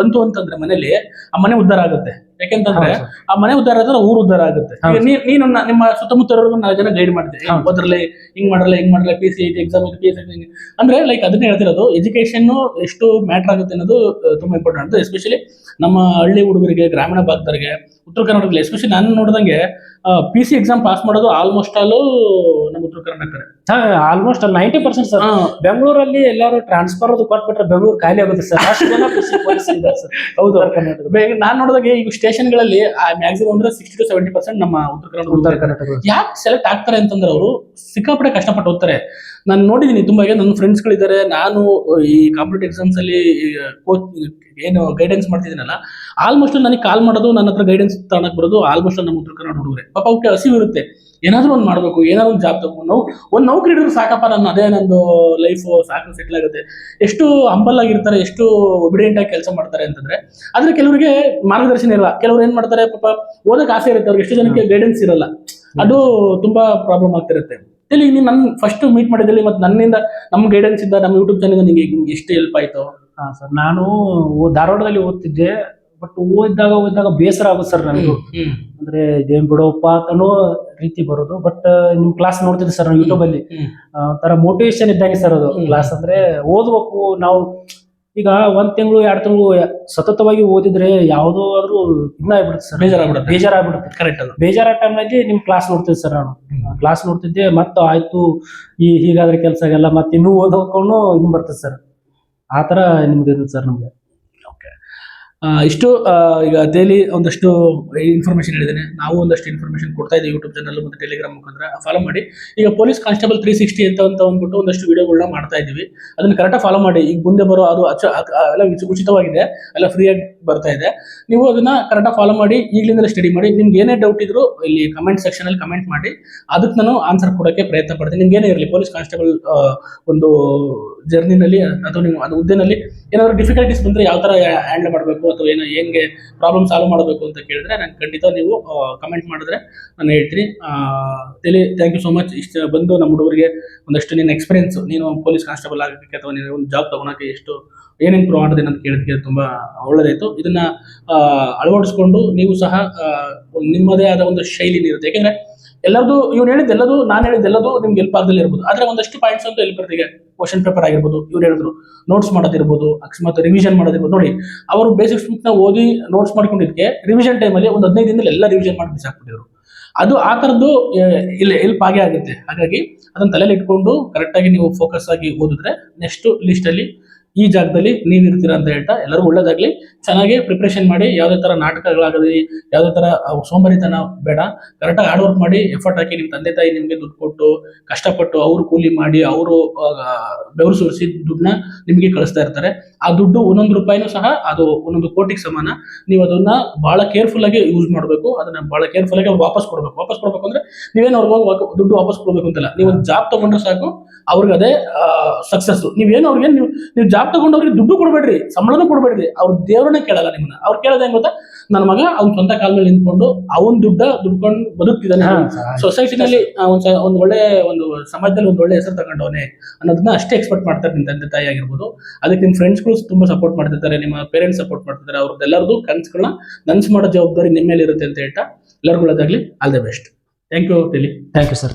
ಬಂತು ಅಂತಂದ್ರೆ ಮನೇಲಿ ಆ ಮನೆ ಉದ್ಧಾರ ಆಗುತ್ತೆ. ಯಾಕೆಂತಂದ್ರೆ ಆ ಮನೆ ಉದ್ದಾರ ಆದ್ರೆ ಊರು ಉದ್ದಾರ ಆಗುತ್ತೆ. ನೀನು ನಿಮ್ಮ ಸುತ್ತಮುತ್ತ ನಾಲ್ಕು ಜನ ಗೈಡ್ ಮಾಡ್ತೀವಿ. ಓದ್ರಲ್ಲಿ ಹಿಂಗ್ ಮಾಡಲ್ಲ ಹಿಂಗ್ ಮಾಡಲ್ಲ ಪಿ ಸಿ ಐತಿ ಎಕ್ಸಾಮ್ ಪಿ ಸಿ ಅಂದ್ರೆ ಲೈಕ್ ಅದನ್ನ ಹೇಳ್ತಿರೋದು ಎಜುಕೇಶನ್ ಎಷ್ಟು ಮ್ಯಾಟರ್ ಆಗುತ್ತೆ ಅನ್ನೋದು ತುಂಬಾ ಇಂಪಾರ್ಟೆಂಟ್ ಎಸ್ಪೆಷಲಿ ನಮ್ಮ ಹಳ್ಳಿ ಹುಡುಗರಿಗೆ ಗ್ರಾಮೀಣ ಭಾಗದವರಿಗೆ ಉತ್ತರ ಕರ್ನಾಟಕದಲ್ಲಿ ಎಸ್ಪೆಷಲಿ ನಾನು ನೋಡಿದಂಗೆ ಪಿ ಸಿ ಎಕ್ಸಾಮ್ ಪಾಸ್ ಮಾಡೋದು ಆಲ್ಮೋಸ್ಟ್ ಆಲ್ ನಮ್ಮ Uttara Karnataka almost almost ninety percent sir ಬೆಂಗಳೂರಲ್ಲಿ ಎಲ್ಲರೂ ಟ್ರಾನ್ಸ್ಫರ್ ಅದು ಕೊಟ್ಬಿಟ್ರೆ ಬೆಂಗಳೂರು ಖಾಲಿ ಆಗುತ್ತೆ ಸರ್ ಅಷ್ಟು ಜನ ಹೌದು. ನಾನು ನೋಡಿದಾಗ ಈಗ ಸ್ಟೇಷನ್ಗಳಲ್ಲಿ ಮ್ಯಾಕ್ಸಿಮಮ್ ಅಂದ್ರೆ ಸಿಕ್ಸ್ಟಿ ಟು ಸೆವೆಂಟಿ ಪರ್ಸೆಂಟ್ ನಮ್ಮ ಉತ್ತರ ಉತ್ತರ ಕರ್ನಾಟಕ ಯಾಕೆ ಸೆಲೆಕ್ಟ್ ಆಗ್ತಾರೆ ಅಂತಂದ್ರೆ ಅವರು ಸಿಕ್ಕಾಪಟ್ಟೆ ಕಷ್ಟಪಟ್ಟು ಓದ್ತಾರೆ. ನಾನು ನೋಡಿದೀನಿ ತುಂಬಾ ನನ್ನ ಫ್ರೆಂಡ್ಸ್ಗಳಿದ್ದಾರೆ ನಾನು ಈ ಕಾಂಪಿಟೇಟಿವ್ ಎಕ್ಸಾಮ್ಸ್ ಅಲ್ಲಿ ಕೋಚ್ ಏನು ಗೈಡೆನ್ಸ್ ಮಾಡ್ತಿದ್ದೀನಲ್ಲ ಆಲ್ಮೋಸ್ಟ್ ನನಗೆ ಕಾಲ್ ಮಾಡೋದು ನನ್ನ ಹತ್ರ ಗೈಡೆನ್ಸ್ ತಗೊಳಕ್ ಬರೋದು ಆಲ್ಮೋಸ್ಟ್ ನಮ್ಮ ಉತ್ತರ ಕನ್ನಡ ಹುಡುಗರೆ. ಪಾಪ ಅವಕ್ಕೆ ಹಸಿವು ಇರುತ್ತೆ ಏನಾದ್ರೂ ಒಂದು ಮಾಡಬೇಕು, ಏನಾದ್ರು ಒಂದು ಜಾಬ್ ತಗೊಂಡು ನಾವು ಒಂದು ನೌಕರಿ ಹಿಡಿದ್ರೆ ಸಾಕಪ್ಪ, ನಾನು ಅದೇ ನಂದು ಲೈಫ್ ಸಾಕು ಸೆಟ್ಲ್ ಆಗುತ್ತೆ. ಎಷ್ಟು ಹಂಬಲ್ ಆಗಿರ್ತಾರೆ, ಎಷ್ಟು ಒಬಿಡಿಯಂಟ್ ಆಗಿ ಕೆಲಸ ಮಾಡ್ತಾರೆ ಅಂತಂದ್ರೆ, ಆದ್ರೆ ಕೆಲವರಿಗೆ ಮಾರ್ಗದರ್ಶನ ಇರಲ್ಲ. ಕೆಲವ್ರು ಏನ್ ಮಾಡ್ತಾರೆ, ಪಾಪ ಓದಕ್ ಆಸೆ ಇರುತ್ತೆ, ಅವ್ರಿಗೆ ಎಷ್ಟು ಜನಕ್ಕೆ ಗೈಡೆನ್ಸ್ ಇರಲ್ಲ. ಅದು ತುಂಬಾ ಪ್ರಾಬ್ಲಮ್ ಆಗ್ತಿರುತ್ತೆ. ಇಲ್ಲಿ ನೀನು ನನ್ನ ಫಸ್ಟ್ ಮೀಟ್ ಮಾಡಿದಲ್ಲಿ ಮತ್ತೆ ನನ್ನಿಂದ ನಮ್ಮ ಗೈಡೆನ್ಸ್ ಇಂದ ನಮ್ಮ ಯೂಟ್ಯೂಬ್ ಚಾನಲ್ ನಿಮಗೆ ಎಷ್ಟು ಹೆಲ್ಪ್ ಆಯ್ತು? ಹಾ ಸರ್ ನಾನು ಧಾರವಾಡದಲ್ಲಿ ಓದ್ತಿದ್ದೆ. ಬಟ್ ಓದಿದಾಗ ಓದಿದಾಗ ಬೇಸರ ಆಗುತ್ತೆ ಸರ್ ನನಗೂ ಅಂದ್ರೆ ಇದೇನ್ ಬಿಡೋಪ್ಪ ಅನ್ನೋ ರೀತಿ ಬರೋದು. ಬಟ್ ನಿಮ್ ಕ್ಲಾಸ್ ನೋಡ್ತಿದ್ದೆ ಸರ್ ಯೂಟ್ಯೂಬ್ ಅಲ್ಲಿ. ತರ ಒಂಥರ ಮೋಟಿವೇಶನ್ ಇದ್ದಂಗೆ ಸರ್ ಅದು ಕ್ಲಾಸ್ ಅಂದ್ರೆ ಓದ್ಬೇಕು. ನಾವು ಈಗ ಒಂದ್ ತಿಂಗಳು ಎರಡ್ ತಿಂಗಳು ಸತತವಾಗಿ ಓದಿದ್ರೆ ಯಾವುದೋ ಆದ್ರೂ ಇನ್ನ ಆಗ್ಬಿಡುತ್ತೆ ಸರ್. ಬೇಜಾರಾಗ್ಬಿಡುತ್ತೆ. ಬೇಜಾರಾಗ್ಬಿಡುತ್ತೆ. ಕರೆಕ್ಟ್ ಅದು. ಬೇಜಾರ ಟೈಮ್ನಲ್ಲಿ ನಿಮ್ ಕ್ಲಾಸ್ ನೋಡ್ತಿದ್ದೆ ಸರ್ ನಾನು. ಕ್ಲಾಸ್ ನೋಡ್ತಿದ್ದೆ ಮತ್ತೆ ಆಯ್ತು ಈ ಹೀಗಾದ್ರೆ ಕೆಲಸ ಆಗಲ್ಲ ಮತ್ತೆ ಇನ್ನೂ ಓದ್ಕೊಂಡು ಇನ್ನು ಬರ್ತದೆ ಸರ್. ಆ ತರ ನಿಮ್ದು ಸರ್ ನಮ್ಗೆ. ಇಷ್ಟು ಈಗ ಡೈಲಿ ಒಂದಷ್ಟು ಇನ್ಫಾರ್ಮೇಶನ್ ಹೇಳಿದ್ದೇನೆ. ನಾವು ಒಂದಷ್ಟು ಇನ್ಫಾರ್ಮೇಶನ್ ಕೊಡ್ತಾ ಇದ್ದೀವಿ ಯೂಟ್ಯೂಬ್ ಚಾನಲ್ ಮತ್ತು ಟೆಲಿಗ್ರಾಮ್ ಮುಖಾಂತರ. ಫಾಲೋ ಮಾಡಿ. ಈಗ ಪೊಲೀಸ್ ಕಾನ್ಸ್ಟೇಬಲ್ ತ್ರೀ ಸಿಕ್ಸ್ಟಿ ಅಂತ ಅಂತ ಅಂದ್ಬಿಟ್ಟು ಒಂದಷ್ಟು ವಿಡಿಯೋಗಳನ್ನ ಮಾಡ್ತಾ ಇದ್ದೀವಿ. ಅದನ್ನ ಕರೆಕ್ಟಾಗಿ ಫಾಲೋ ಮಾಡಿ. ಈಗ ಮುಂದೆ ಬರೋ ಅದು ಅಚ್ಚ ಎಲ್ಲ ಉಚಿ- ಉಚಿತವಾಗಿದೆ. ಎಲ್ಲ ಫ್ರೀಯಾಗಿ ಬರ್ತಾ ಇದೆ. ನೀವು ಅದನ್ನ ಕರೆಕ್ಟಾಗಿ ಫಾಲೋ ಮಾಡಿ. ಈಗಲಿಂದಲೇ ಸ್ಟಡಿ ಮಾಡಿ. ನಿಮ್ಗೆ ಏನೇ ಡೌಟ್ ಇದ್ರು ಇಲ್ಲಿ ಕಮೆಂಟ್ ಸೆಕ್ಷನ್ ಅಲ್ಲಿ ಕಮೆಂಟ್ ಮಾಡಿ. ಅದಕ್ಕೆ ನಾನು ಆನ್ಸರ್ ಕೊಡೋಕ್ಕೆ ಪ್ರಯತ್ನ ಪಡ್ತೀನಿ. ನಿಮ್ಗೆ ಏನೇ ಇರಲಿ ಪೊಲೀಸ್ ಕಾನ್ಸ್ಟೇಬಲ್ ಒಂದು ಜರ್ನಿನಲ್ಲಿ ಅಥವಾ ನೀವು ಅದು ಹುದ್ದೆನಲ್ಲಿ ಏನಾದರೂ ಡಿಫಿಕಲ್ಟೀಸ್ ಬಂದ್ರೆ ಯಾವ ತರ ಹ್ಯಾಂಡಲ್ ಮಾಡಬೇಕು ಅಥವಾ ಏನೋ ಹೆಂಗೆ ಪ್ರಾಬ್ಲಮ್ ಸಾಲ್ವ್ ಮಾಡಬೇಕು ಅಂತ ಕೇಳಿದ್ರೆ ನಾನು ಖಂಡಿತ ನೀವು ಕಮೆಂಟ್ ಮಾಡಿದ್ರೆ ನಾನು ಹೇಳ್ತೀನಿ. ತೆಲಿ ಥ್ಯಾಂಕ್ ಯು ಸೋ ಮಚ್ ಇಷ್ಟು ಬಂದು ನಮ್ಮ ಹುಡುಗರಿಗೆ ಒಂದಷ್ಟು ನಿನ್ನ ಎಕ್ಸ್ಪೀರಿಯನ್ಸ್ ನೀನು ಪೊಲೀಸ್ ಕಾನ್ಸ್ಟೇಬಲ್ ಆಗಲಿಕ್ಕೆ ಅಥವಾ ನೀನು ಒಂದು ಜಾಬ್ ತೊಗೊಳಕ್ಕೆ ಎಷ್ಟು ಏನೇನು ಪ್ರೂವ್ ಮಾಡಿದೆ ಅಂತ ತುಂಬಾ ತುಂಬ ಒಳ್ಳೆದಾಯಿತು. ಇದನ್ನ ಅಳವಡಿಸ್ಕೊಂಡು ನೀವು ಸಹ ನಿಮ್ಮದೇ ಆದ ಒಂದು ಶೈಲಿ ಇರುತ್ತೆ ಯಾಕೆಂದ್ರೆ ಎಲ್ಲರದು, ಇವ್ನು ಹೇಳಿದ್ದೆಲ್ಲದು ನಾನು ಹೇಳಿದ್ದೆಲ್ಲದು ನಿಮ್ಗೆ ಹೆಲ್ಪ್ ಆಗದಲ್ಲಿ ಇರ್ಬೋದು. ಆದ್ರೆ ಒಂದಷ್ಟು ಪಾಯಿಂಟ್ಸ್ ಅಂತೂ ಹೆಲ್ಪ್ ಇರ್ತೀಗೆ ಕ್ವಶನ್ ಪೇಪರ್ ಆಗಿರ್ಬೋದು, ಇವ್ರು ಹೇಳಿದ್ರು. ನೋಟ್ಸ್ ಮಾಡೋದಿರ್ಬೋದು, ಅಕಸ್ಮಾತ್ ರಿವಿಷನ್ ಮಾಡೋದಿರ್ಬೋದು. ನೋಡಿ, ಅವರು ಬೇಸಿಕ್ಸ್ನ ಓದಿ ನೋಟ್ಸ್ ಮಾಡ್ಕೊಂಡಿದ್ದಕ್ಕೆ ರಿವಿಷನ್ ಟೈಮಲ್ಲಿ ಒಂದು ಹದಿನೈದು ದಿನದಲ್ಲಿ ಎಲ್ಲ ರಿವಿಷನ್ ಮಾಡಿ ಬಿಸಾಕ್ಬಿಟ್ಟಿದ್ರು ಅದು ಆ ಥರದ್ದು ಇಲ್ಲ ಹೆಲ್ಪ್ ಆಗೇ ಆಗುತ್ತೆ. ಹಾಗಾಗಿ ಅದನ್ನ ತಲೆಯಲ್ಲಿ ಇಟ್ಕೊಂಡು ಕರೆಕ್ಟಾಗಿ ನೀವು ಫೋಕಸ್ ಆಗಿ ಓದಿದ್ರೆ ನೆಕ್ಸ್ಟ್ ಲಿಸ್ಟಲ್ಲಿ ಈ ಜಾಗದಲ್ಲಿ ನೀವು ಇರ್ತೀರ ಅಂತ ಹೇಳ್ತಾ ಎಲ್ಲರೂ ಒಳ್ಳೇದಾಗ್ಲಿ. ಚೆನ್ನಾಗಿ ಪ್ರಿಪ್ರೇಷನ್ ಮಾಡಿ, ಯಾವುದೇ ತರ ನಾಟಕಗಳಾಗಲಿ, ಯಾವುದೇ ತರ ಸೋಮಾರಿತನ ಬೇಡ. ಕರೆಕ್ಟಾಗಿ ಹಾರ್ಡ್ ವರ್ಕ್ ಮಾಡಿ ಎಫರ್ಟ್ ಹಾಕಿ ನಿಮ್ಮ ತಂದೆ ತಾಯಿ ನಿಮಗೆ ದುಡ್ಡು ಕೊಟ್ಟು, ಕಷ್ಟಪಟ್ಟು ಅವರು ಕೂಲಿ ಮಾಡಿ, ಅವರು ಬೆವರು ಸುರಿಸಿ ದುಡ್ಡನ್ನ ನಿಮಗೆ ಕಳಿಸ್ತಾ ಇರ್ತಾರೆ. ಆ ದುಡ್ಡು ಒಂದೊಂದು ರೂಪಾಯಿನೂ ಸಹ ಅದು ಒಂದೊಂದು ಕೋಟಿಗೆ ಸಮಾನ. ನೀವು ಅದನ್ನ ಬಹಳ ಕೇರ್ಫುಲ್ ಆಗಿ ಯೂಸ್ ಮಾಡಬೇಕು. ಅದನ್ನ ಬಹಳ ಕೇರ್ಫುಲ್ ಆಗಿ ವಾಪಸ್ ಕೊಡಬೇಕು. ವಾಪಸ್ ಕೊಡಬೇಕು ಅಂದ್ರೆ ನೀವೇನು ಅವ್ರಿಗೆ ದುಡ್ಡು ವಾಪಸ್ ಕೊಡಬೇಕು ಅಂತಲ್ಲ. ನೀವು ಜಾಬ್ ತಗೊಂಡ್ರೆ ಸಾಕು, ಅವ್ರಿಗೆ ಅದೇ ಸಕ್ಸಸ್ ನೀವೇನು ಅವ್ರಿಗೆ ನೀವು ನೀವು ಜಾಬ್ ತಗೊಂಡವ್ರಿಗೆ ದುಡ್ಡು ಕೊಡಬೇಡ್ರಿ ಸಂಬಳನೂ ಕೊಡಬೇಡ್ರಿ. ಅವ್ರ ದೇವ್ರನ್ನ ಕೇಳಲ್ಲ ನಿಮ್ಮನ್ನ. ಅವ್ರು ಕೇಳೋದು ಹೆಂಗ್ ಗೊತ್ತಾ? ನನ್ನ ಮಗ ಅವ್ನ ಸ್ವಂತ ಕಾಲ ಮೇಲೆ ನಿಂತ್ಕೊಂಡು ಅವನ್ ದುಡ್ಡ ದುಡ್ಕೊಂಡು ಬದುಕ್ತಿದ್ದಾನೆ. ಸೊಸೈಟಿನಲ್ಲಿ ಒಂದು ಒಂದು ಒಳ್ಳೆ ಒಂದು ಸಮಾಜದಲ್ಲಿ ಒಂದ್ ಒಳ್ಳೆ ಹೆಸರು ತಗೊಂಡವನೆ ಅನ್ನೋದನ್ನ ಅಷ್ಟೇ ಎಕ್ಸ್ಪೆಕ್ಟ್ ಮಾಡ್ತಾರೆ ನಿಮ್ ತಂದೆ ತಾಯಿ ಆಗಿರ್ಬೋದು. ಅದಕ್ಕೆ ನಿಮ್ಮ ಫ್ರೆಂಡ್ಸ್ಗಳು ತುಂಬಾ ಸಪೋರ್ಟ್ ಮಾಡ್ತಿರ್ತಾರೆ ನಿಮ್ಮ ಪೇರೆಂಟ್ಸ್ ಸಪೋರ್ಟ್ ಮಾಡ್ತಿದ್ದಾರೆ ಅವ್ರದ್ದೆಲ್ಲರದು ಕನಸುಗಳನ್ನ ನನ್ಸ್ ಮಾಡೋ ಜವಾಬ್ದಾರಿ ನಿಮ್ಮ ಮೇಲೆ ಇರುತ್ತೆ ಅಂತ ಹೇಳ್ತಾ ಎಲ್ಲರಿಗೂ ಒಳ್ಳೇದಾಗ್ಲಿ all the best thank you ತಿಳಿ ಥ್ಯಾಂಕ್ ಯು ಸರ್